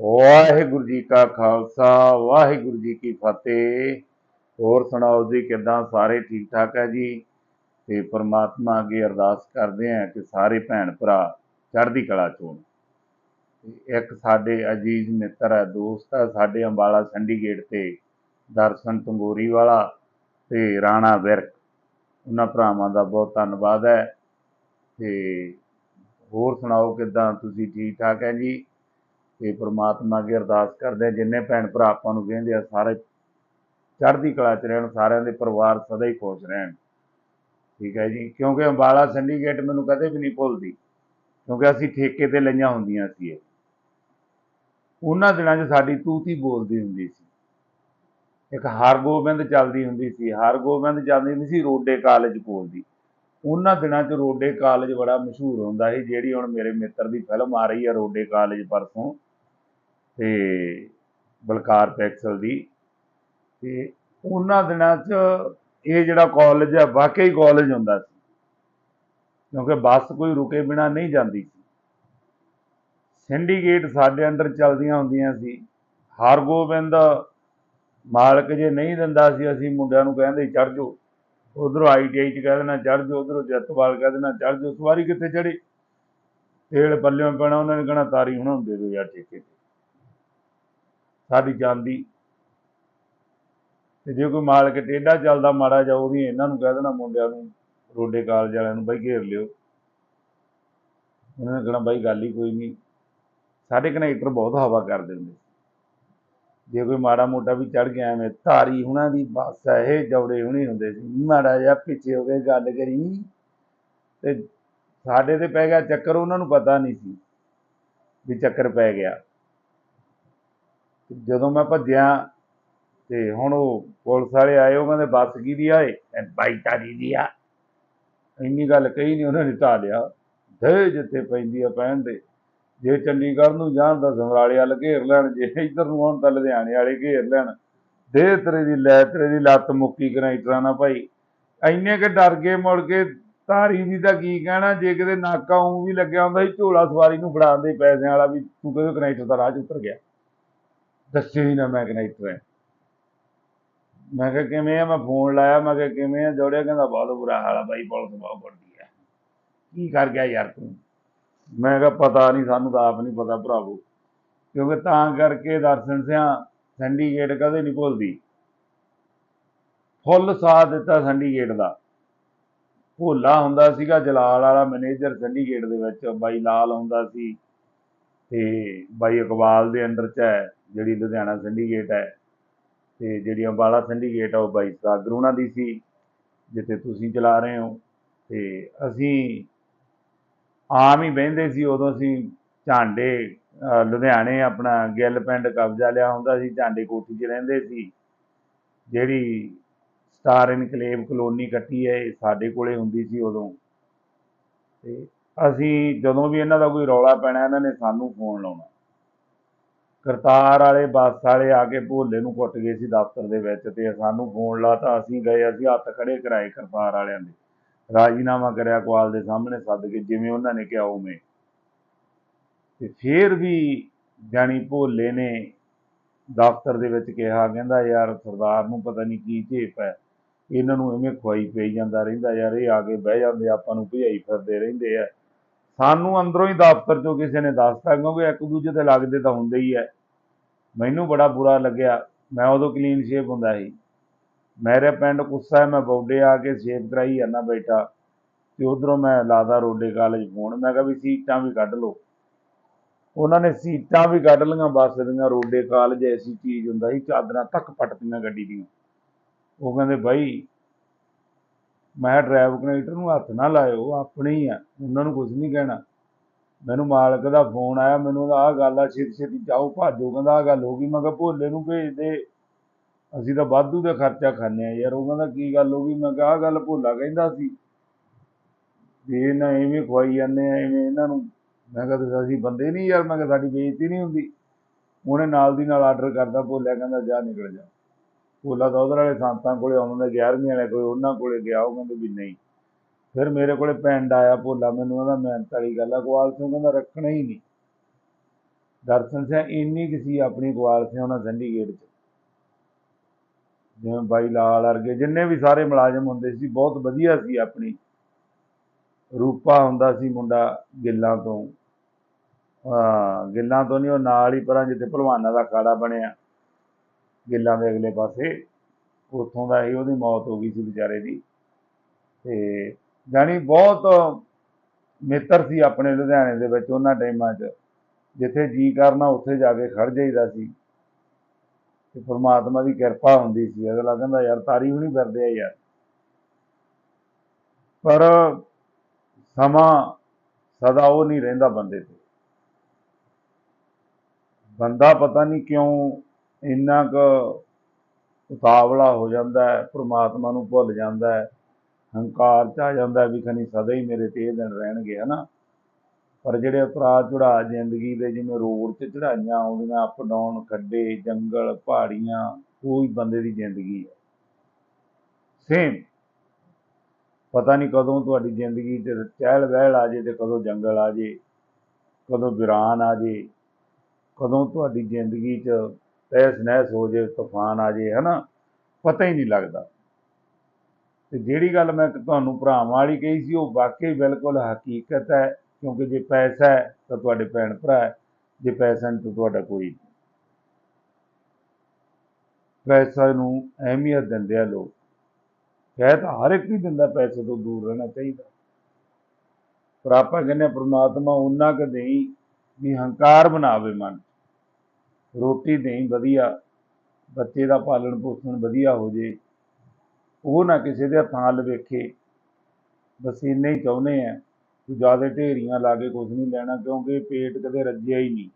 ਵਾਹਿਗੁਰੂ ਜੀ ਕਾ ਖਾਲਸਾ, ਵਾਹਿਗੁਰੂ ਜੀ ਕੀ ਫਤਿਹ। ਹੋਰ ਸੁਣਾਓ ਜੀ, ਕਿਦਾਂ? ਸਾਰੇ ਠੀਕ ਠਾਕ ਹੈ ਜੀ? ਤੇ ਪ੍ਰਮਾਤਮਾ ਅੱਗੇ ਅਰਦਾਸ ਕਰਦੇ ਹਾਂ ਕਿ ਸਾਰੇ ਭੈਣ ਭਰਾ ਚੜ੍ਹਦੀ ਕਲਾ ਚ ਇੱਕ ਸਾਡੇ ਅਜੀਜ਼ ਮਿੱਤਰ ਹੈ, ਦੋਸਤ ਹੈ, ਸਾਡੇ ਅੰਬਾਲਾ ਸੰਡੀਗੇਟ ਤੇ ਦਰਸ਼ਨ ਤੰਗੋਰੀ ਵਾਲਾ ਤੇ ਰਾਣਾ ਵਿਰਕ। ਉਹਨਾਂ ਭਰਾਵਾਂ ਦਾ ਬਹੁਤ ਧੰਨਵਾਦ ਹੈ। ਤੇ ਹੋਰ ਸੁਣਾਓ, ਕਿਦਾਂ? ਤੁਸੀਂ ਠੀਕ ਠਾਕ ਹੈ ਜੀ? ਤੇ ਪ੍ਰਮਾਤਮਾ ਅੱਗੇ ਅਰਦਾਸ ਕਰਦੇ ਹਾਂ ਜਿੰਨੇ ਭੈਣ ਭਰਾ ਆਪਾਂ ਨੂੰ ਕਹਿੰਦੇ ਆ, ਸਾਰੇ ਚੜ੍ਹਦੀ ਕਲਾ ਚ ਰਹਿਣ, ਸਾਰਿਆਂ ਦੇ ਪਰਿਵਾਰ ਸਦਾ ਹੀ ਖੁਸ਼ ਰਹਿਣ। ਠੀਕ ਹੈ ਜੀ? ਕਿਉਂਕਿ ਅੰਬਾਲਾ ਸਿੰਡੀਕੇਟ ਮੈਨੂੰ ਕਦੇ ਵੀ ਨਹੀਂ ਭੁੱਲਦੀ, ਕਿਉਂਕਿ ਅਸੀਂ ਠੇਕੇ ਤੇ ਲਈਆਂ ਹੁੰਦੀਆਂ ਸੀ ਇਹ। ਉਹਨਾਂ ਦਿਨਾਂ 'ਚ ਸਾਡੀ ਤੂਤੀ ਬੋਲਦੀ ਹੁੰਦੀ ਸੀ। ਇੱਕ ਹਰਗੋਬਿੰਦ ਚੱਲਦੀ ਹੁੰਦੀ ਸੀ, ਹਰਗੋਬਿੰਦ ਚੱਲਦੀ ਹੁੰਦੀ ਸੀ, ਰੋਡੇ ਕਾਲਜ ਕੋਲ ਦੀ। ਉਹਨਾਂ ਦਿਨਾਂ 'ਚ ਰੋਡੇ ਕਾਲਜ ਬੜਾ ਮਸ਼ਹੂਰ ਹੁੰਦਾ ਸੀ, ਜਿਹੜੀ ਹੁਣ ਮੇਰੇ ਮਿੱਤਰ ਦੀ ਫਿਲਮ ਆ ਰਹੀ ਹੈ ਰੋਡੇ ਕਾਲਜ ਪਰਸੋਂ। ਤੇ ਬਲਕਾਰ ਪੈਕਸਲ ਦੀ ਤੇ ਉਹਨਾਂ ਦਿਨਾਂ 'ਚ ਇਹ ਜਿਹੜਾ ਕਾਲਜ ਹੈ ਵਾਕਈ ਕਾਲਜ ਹੁੰਦਾ ਸੀ। ਕਿਉਂਕਿ ਬੱਸ ਕੋਈ ਰੁਕੇ ਬਿਨਾ ਨਹੀਂ ਜਾਂਦੀ ਸੀ। ਸਿੰਡੀਕੇਟ ਸਾਡੇ ਅੰਡਰ ਚੱਲਦੀਆਂ ਹੁੰਦੀਆਂ ਸੀ। ਹਰਗੋਬਿੰਦ ਮਾਲਕ ਜੇ ਨਹੀਂ ਦਿੰਦਾ ਸੀ, ਅਸੀਂ ਮੁੰਡਿਆਂ ਨੂੰ ਕਹਿੰਦੇ ਚੜ ਜਾਓ। ਉਧਰੋਂ ਆਈਟੀਆਈ ਚ ਕਹਿ ਦੇਣਾ ਚੜ ਜਾਓ। ਉਧਰੋਂ ਜੱਤਵਾਲ ਕਹਿ ਦੇਣਾ ਚੜ ਜਾਓ। ਸਵਾਰੀ ਕਿੱਥੇ ਚੜੀ ਤੇਲ ਪੱਲਿਓਂ ਪੈਣਾ, ਉਹਨਾਂ ਨੇ ਕਹਿਣਾ, ਤਾਰੀ ਹੁਣ ਹੁੰਦੇ ਦੋ ਯਾਰ ਠੇਕੇ ਤੇ। ਸਾਡੀ ਜਾਂਦੀ ਤੇ ਜੇ ਕੋਈ ਮਾਲਕ ਟੇਢਾ ਚੱਲਦਾ, ਮਾੜਾ ਜਾ ਉਹ ਵੀ ਇਹਨਾਂ ਨੂੰ ਕਹਿ ਦੇਣਾ, ਮੁੰਡਿਆਂ ਨੂੰ, ਰੋਡੇ ਕਾਲਜ ਵਾਲਿਆਂ ਨੂੰ, ਬਾਈ ਘੇਰ ਲਿਓ। ਉਹਨਾਂ ਨੇ ਕਹਿਣਾ, ਬਾਈ ਗੱਲ ਹੀ ਕੋਈ ਨਹੀਂ। ਸਾਡੇ ਕਨੈਕਟਰ ਬਹੁਤ ਹਵਾ ਕਰ ਦਿੰਦੇ। ਜੇ ਕੋਈ ਮਾੜਾ ਮੋਟਾ ਵੀ ਚੜ ਗਿਆ, ਐਵੇਂ ਧਾਰੀ ਹੁਣਾਂ ਦੀ ਬੱਸ ਇਹ ਜੌੜੇ ਹੁਣੀ ਹੁੰਦੇ ਸੀ। ਮਾੜਾ ਜਿਹਾ ਪਿੱਛੇ ਹੋ ਕੇ ਗੱਲ ਕਰੀ। ਤੇ ਸਾਡੇ ਤੇ ਪੈ ਗਿਆ ਚੱਕਰ, ਉਹਨਾਂ ਨੂੰ ਪਤਾ ਨਹੀਂ ਸੀ ਵੀ ਚੱਕਰ ਪੈ ਗਿਆ। ਜਦੋਂ ਮੈਂ ਭੱਜਿਆ ਤੇ ਹੁਣ ਉਹ ਪੁਲਿਸ ਵਾਲੇ ਆਏ, ਉਹ ਕਹਿੰਦੇ, ਬੱਸ ਕਿਹਦੀ ਆ ਇਹ ਬਾਈ ਤਾਰੀ ਦੀ ਆ। ਇੰਨੀ ਗੱਲ ਕਹੀ ਨਹੀਂ ਉਹਨਾਂ ਨੇ ਢਾ ਲਿਆ। ਦੇ ਜਿੱਥੇ ਪੈਂਦੀ ਆ ਪੈਣ ਦੇ। ਜੇ ਚੰਡੀਗੜ੍ਹ ਨੂੰ ਜਾਣ ਤਾਂ ਸਮਰਾਲੇ ਵੱਲ ਘੇਰ ਲੈਣ, ਜੇ ਇੱਧਰ ਨੂੰ ਆਉਣ ਤਾਂ ਲੁਧਿਆਣੇ ਵਾਲੇ ਘੇਰ ਲੈਣ। ਦੇ ਤੇਰੇ ਦੀ ਲੈ, ਤੇਰੇ ਦੀ ਲੱਤ ਮੁੱਕੀ ਕਨੈਕਟਰਾਂ ਨਾਲ ਭਾਈ। ਇੰਨੇ ਕਿ ਡਰ ਗਏ ਮੁੜ ਕੇ ਧਾਰੀ ਦੀ ਤਾਂ ਕੀ ਕਹਿਣਾ? ਜੇ ਕਿਤੇ ਨਾਕਾ ਉਂ ਵੀ ਲੱਗਿਆ ਹੁੰਦਾ ਸੀ, ਝੋਲਾ ਸਵਾਰੀ ਨੂੰ ਫੜਾਉਂਦੇ ਪੈਸਿਆਂ ਵਾਲਾ ਵੀ ਤੂੰ ਕਿਹਦੇ ਕਨੈਕਟਰ ਦਾ ਰਾਹ 'ਚ ਉਤਰ ਗਿਆ? ਦੱਸਿਓ ਹੀ ਨਾ ਮੈਂ ਕਨੈਕਟਰ ਹੈ ਮੈਂ ਕਿਹਾ ਕਿਵੇਂ ਆ, ਮੈਂ ਫੋਨ ਲਾਇਆ, ਮੈਂ ਕਿਹਾ ਕਿਵੇਂ ਆ, ਜੋੜਿਆ, ਕਹਿੰਦਾ ਬਹੁਤ ਬੁਰਾ ਹਾਲ ਆ ਬਾਈ, ਪੁਲਿਸ ਬਹੁਤ ਵੱਡੀ ਆ। ਕੀ ਕਰ ਗਿਆ ਯਾਰ ਤੂੰ? ਮੈਂ ਕਿਹਾ ਪਤਾ ਨਹੀਂ, ਸਾਨੂੰ ਤਾਂ ਆਪ ਨਹੀਂ ਪਤਾ ਭਰਾਵੋ। ਕਿਉਂਕਿ ਤਾਂ ਕਰਕੇ ਦਰਸ਼ਨ ਸਿਆ ਸਿੰਡੀਕੇਟ ਕਦੇ ਨਹੀਂ ਭੁੱਲਦੀ। ਫੁੱਲ ਸਾਥ ਦਿੱਤਾ ਸਿੰਡੀਕੇਟ ਦਾ। ਭੋਲਾ ਹੁੰਦਾ ਸੀਗਾ, ਜਲਾਲ ਵਾਲਾ ਮੈਨੇਜਰ ਸਿੰਡੀਕੇਟ ਦੇ ਵਿੱਚ, ਬਾਈ ਲਾਲ ਹੁੰਦਾ ਸੀ ਤੇ ਬਾਈ ਇਕਬਾਲ ਦੇ ਅੰਡਰ ਚ ਹੈ। ਜਿਹੜੀ ਲੁਧਿਆਣਾ ਸਿੰਡੀਕੇਟ ਹੈ ਤੇ ਜਿਹੜੀ ਅੰਬਾਲਾ ਸਿੰਡੀਕੇਟ ਆ ਉਹ ਬਾਈ ਸਾਗਰ ਉਹਨਾਂ ਦੀ ਸੀ, ਜਿੱਥੇ ਤੁਸੀਂ ਚਲਾ ਰਹੇ ਹੋ। ਤੇ ਅਸੀਂ ਆਮ ਹੀ ਬਹਿੰਦੇ ਸੀ, ਉਦੋਂ ਅਸੀਂ ਝਾਂਡੇ ਲੁਧਿਆਣੇ ਆਪਣਾ ਗਿੱਲ ਪਿੰਡ ਕਬਜ਼ਾ ਲਿਆ ਹੁੰਦਾ ਸੀ, ਝਾਂਡੇ ਕੋਠੀ 'ਚ ਰਹਿੰਦੇ ਸੀ। ਜਿਹੜੀ ਸਟਾਰ ਇਨਕਲੇਵ ਕਲੋਨੀ ਕੱਟੀ ਹੈ, ਇਹ ਸਾਡੇ ਕੋਲੇ ਹੁੰਦੀ ਸੀ ਉਦੋਂ। ਤੇ ਅਸੀਂ ਜਦੋਂ ਵੀ ਇਹਨਾਂ ਦਾ ਕੋਈ ਰੌਲਾ ਪੈਣਾ, ਇਹਨਾਂ ਨੇ ਸਾਨੂੰ ਫੋਨ ਲਾਉਣਾ। ਕਰਤਾਰ ਵਾਲੇ ਬੱਸ ਵਾਲੇ ਆ ਕੇ ਭੋਲੇ ਨੂੰ ਕੁੱਟ ਗਏ ਸੀ ਦਫ਼ਤਰ ਦੇ ਵਿੱਚ ਤੇ ਸਾਨੂੰ ਫੋਨ ਲਾਤਾ, ਅਸੀਂ ਗਏ, ਅਸੀਂ ਹੱਥ ਖੜੇ ਕਰਾਏ ਕਰਤਾਰ ਵਾਲਿਆਂ ਦੇ। ਰਾਜੀਨਾਮਾ ਕਰਿਆ ਕੁਆਲ ਦੇ ਸਾਹਮਣੇ ਸੱਦ ਕੇ, ਜਿਵੇਂ ਉਹਨਾਂ ਨੇ ਕਿਹਾ ਉਵੇਂ। ਤੇ ਫੇਰ ਵੀ ਜਾਣੀ ਭੋਲੇ ਨੇ ਦਫ਼ਤਰ ਦੇ ਵਿੱਚ ਕਿਹਾ, ਕਹਿੰਦਾ, ਯਾਰ ਸਰਦਾਰ ਨੂੰ ਪਤਾ ਨਹੀਂ ਕੀ ਝੇਪ ਹੈ। ਇਹਨਾਂ ਨੂੰ ਐਵੇਂ ਖਵਾਈ ਪਈ ਜਾਂਦਾ ਰਹਿੰਦਾ ਯਾਰ, ਇਹ ਆ ਕੇ ਬਹਿ ਜਾਂਦੇ, ਆਪਾਂ ਨੂੰ ਭਜਾਈ ਫਿਰਦੇ ਰਹਿੰਦੇ ਆ। ਸਾਨੂੰ ਅੰਦਰੋਂ ਹੀ ਦਫ਼ਤਰ ਚੋਂ ਕਿਸੇ ਨੇ ਦੱਸਤਾ, ਕਿਉਂਕਿ ਇੱਕ ਦੂਜੇ ਤੇ ਲੱਗਦੇ ਤਾਂ ਹੁੰਦੇ ਹੀ ਐ ਮੈਨੂੰ ਬੜਾ ਬੁਰਾ ਲੱਗਿਆ। ਮੈਂ ਉਦੋਂ ਕਲੀਨ ਸ਼ੇਪ ਹੁੰਦਾ ਸੀ। ਮੇਰੇ ਪਿੰਡ ਕੁੱਸਾ ਮੈਂ ਬੌਡੇ ਆ ਕੇ ਸ਼ੇਪ ਕਰਾਈ ਜਾਂਦਾ ਬੈਠਾ ਤੇ ਉਧਰੋਂ ਮੈਂ ਲਾਦਾ ਰੋਡੇ ਕਾਲਜ ਫੋਨ ਮੈਂ ਕਿਹਾ ਵੀ ਸੀਟਾਂ ਵੀ ਕੱਢ ਲਓ। ਉਹਨਾਂ ਨੇ ਸੀਟਾਂ ਵੀ ਕੱਢ ਲਈਆਂ, ਬੱਸ ਦੀਆਂ ਰੋਡੇ ਕਾਲਜ ਐਸੀ ਚੀਜ਼ ਹੁੰਦਾ ਸੀ, ਚਾਦਰਾਂ ਤੱਕ ਪੱਟਦੀਆਂ ਗੱਡੀ ਦੀਆਂ। ਉਹ ਕਹਿੰਦੇ, ਬਾਈ ਮੈਂ ਡਰਾਈਵ ਕਨੈਕਟਰ ਨੂੰ ਹੱਥ ਨਾ ਲਾਇਓ ਆਪਣੇ ਹੀ ਆ, ਉਹਨਾਂ ਨੂੰ ਕੁਝ ਨਹੀਂ ਕਹਿਣਾ। ਮੈਨੂੰ ਮਾਲਕ ਦਾ ਫੋਨ ਆਇਆ, ਮੈਨੂੰ ਉਹਦਾ ਆਹ ਗੱਲ ਆ, ਛੇਤੀ ਛੇਤੀ ਜਾਓ, ਭਾਜੋ, ਕਹਿੰਦਾ, ਆਹ ਗੱਲ ਹੋ ਗਈ। ਮੈਂ ਕਿਹਾ, ਭੋਲੇ ਨੂੰ ਭੇਜ ਦੇ। ਅਸੀਂ ਤਾਂ ਵਾਧੂ ਦਾ ਖਰਚਾ ਖਾਂਦੇ ਆ ਯਾਰ, ਉਹ ਕਹਿੰਦਾ, ਕੀ ਗੱਲ ਹੋ ਗਈ? ਮੈਂ ਕਿਹਾ, ਆਹ ਗੱਲ ਭੋਲਾ ਕਹਿੰਦਾ ਸੀ। ਵੀ ਇਹਨਾਂ ਨਾ ਐਵੇਂ ਖਵਾਈ ਜਾਂਦੇ ਆ, ਐਵੇਂ ਇਹਨਾਂ ਨੂੰ। ਮੈਂ ਕਿਹਾ ਅਸੀਂ ਬੰਦੇ ਨਹੀਂ ਯਾਰ, ਮੈਂ ਕਿਹਾ, ਸਾਡੀ ਬੇਇੱਜ਼ਤੀ ਨਹੀਂ ਹੁੰਦੀ। ਉਹਨੇ ਨਾਲ ਦੀ ਨਾਲ ਆਰਡਰ ਕਰਦਾ ਭੋਲਿਆ ਕਹਿੰਦਾ, ਜਾ ਨਿਕਲ ਜਾ। ਭੋਲਾ ਤਾਂ ਉਧਰ ਵਾਲੇ ਸੰਤਾਂ ਕੋਲੇ ਆਉਂਦਾ 11ਵੀਂ ਵਾਲੇ ਕੋਲੇ, ਉਹਨਾਂ ਕੋਲੇ ਗਿਆ, ਉਹ ਕਹਿੰਦੇ ਵੀ ਨਹੀਂ। ਫਿਰ ਮੇਰੇ ਕੋਲੇ ਪਿੰਡ ਆਇਆ ਭੋਲਾ, ਮੈਨੂੰ ਕਹਿੰਦਾ ਮਿਹਨਤ ਵਾਲੀ ਗੱਲ ਆ, ਗਵਾਲ ਤੋਂ ਕਹਿੰਦਾ ਰੱਖਣਾ ਹੀ ਨਹੀਂ। ਦਰਸ਼ਨ ਸਿੰਘ ਇੰਨੀ ਕੁ ਸੀ ਆਪਣੀ ਗਵਾਲ ਸੀ ਉਹਨਾਂ ਚੰਡੀਗੜ੍ਹ 'ਚ। ਜਿਵੇਂ ਬਾਈ ਲਾਲ ਵਰਗੇ, ਜਿੰਨੇ ਵੀ ਸਾਰੇ ਮੁਲਾਜ਼ਮ ਹੁੰਦੇ ਸੀ, ਬਹੁਤ ਵਧੀਆ ਸੀ ਆਪਣੀ। ਰੂਪਾ ਹੁੰਦਾ ਸੀ ਮੁੰਡਾ ਗਿੱਲਾਂ ਤੋਂ। ਗਿੱਲਾਂ ਤੋਂ ਨਹੀਂ, ਉਹ ਨਾਲ ਹੀ ਪਰਾਂ ਜਿੱਥੇ ਭਲਵਾਨਾਂ ਦਾ ਅਖਾੜਾ ਬਣਿਆ। ਗਿੱਲਾਂ ਦੇ ਅਗਲੇ ਪਾਸੇ। ਉੱਥੋਂ ਦਾ ਹੀ ਉਹਦੀ ਮੌਤ ਹੋ ਗਈ ਸੀ ਵਿਚਾਰੇ ਦੀ। ਤੇ ਜਾਣੀ ਬਹੁਤ ਮਿੱਤਰ ਸੀ ਆਪਣੇ ਲੁਧਿਆਣੇ ਦੇ ਵਿੱਚ ਉਹਨਾਂ ਟਾਈਮਾਂ 'ਚ। ਜਿੱਥੇ ਜੀ ਕਰਨਾ ਉੱਥੇ ਜਾ ਕੇ ਖੜ ਜਾਈਦਾ ਸੀ। ਤੇ ਪ੍ਰਮਾਤਮਾ ਦੀ ਕਿਰਪਾ ਹੁੰਦੀ ਸੀ। ਅਗਲਾ ਕਹਿੰਦਾ, ਯਾਰ ਤਾਰੀ ਵੀ ਨਹੀਂ ਫਿਰਦੇ ਆ ਯਾਰ। ਪਰ ਸਮਾਂ ਸਦਾ ਉਹ ਨਹੀਂ ਰਹਿੰਦਾ ਬੰਦੇ ਤੇ। ਬੰਦਾ ਪਤਾ ਨਹੀਂ ਕਿਉਂ ਇੰਨਾ ਕੁ ਉਤਾਵਲਾ ਹੋ ਜਾਂਦਾ ਹੈ, ਪ੍ਰਮਾਤਮਾ ਨੂੰ ਭੁੱਲ ਜਾਂਦਾ ਹੈ, ਹੰਕਾਰ ਚ ਆ ਜਾਂਦਾ ਵੀ ਖਨੀ ਸਦਾ ਹੀ ਮੇਰੇ ਤੇ ਇਹ ਦਿਨ ਰਹਿਣਗੇ, ਹਨਾ? ਪਰ ਜਿਹੜੇ ਉਤਰਾ ਚੜਾ ਜ਼ਿੰਦਗੀ ਦੇ ਜਿਵੇਂ ਰੋਡ ਤੇ ਚੜਾਈਆਂ ਆਉਂਦੀਆਂ ਅਪ ਡਾਊਨ ਖੱਡੇ, ਜੰਗਲ, ਪਹਾੜੀਆਂ ਕੋਈ ਬੰਦੇ ਦੀ ਜ਼ਿੰਦਗੀ ਹੈ। ਸੇਮ ਪਤਾ ਨਹੀਂ ਕਦੋਂ ਤੁਹਾਡੀ ਜ਼ਿੰਦਗੀ 'ਚ ਚਹਿਲ ਵਹਿਲ ਆ ਜੇ ਤੇ ਕਦੋਂ ਜੰਗਲ ਆ ਜੇ, ਕਦੋਂ ਵੀਰਾਨ ਆ ਜੇ, ਕਦੋਂ ਤੁਹਾਡੀ ਜ਼ਿੰਦਗੀ 'ਚ ਤਹਿਸ ਨਹਿਸ ਹੋ ਜੇ, ਤੂਫਾਨ ਆ ਜੇ, ਹਨਾ? ਪਤਾ ਹੀ ਨਹੀਂ ਲੱਗਦਾ। ਤੇ ਜਿਹੜੀ ਗੱਲ ਮੈਂ ਤੁਹਾਨੂੰ ਭਰਾਵਾਂ ਵਾਲੀ ਕਹੀ ਸੀ, ਉਹ ਵਾਕਈ ਬਿਲਕੁਲ ਹਕੀਕਤ ਹੈ, ਕਿਉਂਕਿ ਜੇ ਪੈਸਾ ਹੈ, ਤਾਂ ਤੁਹਾਡੇ ਭੈਣ ਭਰਾ ਹੈ, ਜੇ ਪੈਸਾ ਨਹੀਂ, ਤਾਂ ਤੁਹਾਡਾ ਕੋਈ ਪੈਸਾ ਨੂੰ ਅਹਿਮੀਅਤ ਦਿੰਦੇ ਆ ਲੋਕ। ਕਹਿ ਤਾਂ ਹਰ ਇੱਕ ਹੀ ਦਿੰਦਾ, ਪੈਸੇ ਤੋਂ ਦੂਰ ਰਹਿਣਾ ਚਾਹੀਦਾ। ਪਰ ਆਪਾਂ ਕਹਿੰਦੇ ਹਾਂ, ਪ੍ਰਮਾਤਮਾ ਉਹਨਾਂ ਕੁ ਦੇਈ, ਵੀ ਹੰਕਾਰ ਬਣਾਵੇ ਮਨ 'ਚ। ਰੋਟੀ ਦੇਈ ਵਧੀਆ, ਬੱਚੇ ਦਾ ਪਾਲਣ ਪੋਸ਼ਣ ਵਧੀਆ ਹੋ ਜੇ, ਉਹ ਨਾ ਕਿਸੇ ਦੇ ਹੱਥਾਂ ਵੱਲ ਵੇਖੇ। ਬਸ ਇੰਨੇ ਹੀ ਚਾਹੁੰਦੇ ਆ ਕਿ ਜ਼ਿਆਦਾ ਢੇਰੀਆਂ ਲਾ ਕੇ ਕੁਝ ਨਹੀਂ ਲੈਣਾ, ਕਿਉਂਕਿ ਪੇਟ ਕਦੇ ਰੱਜਿਆ ਹੀ ਨਹੀਂ।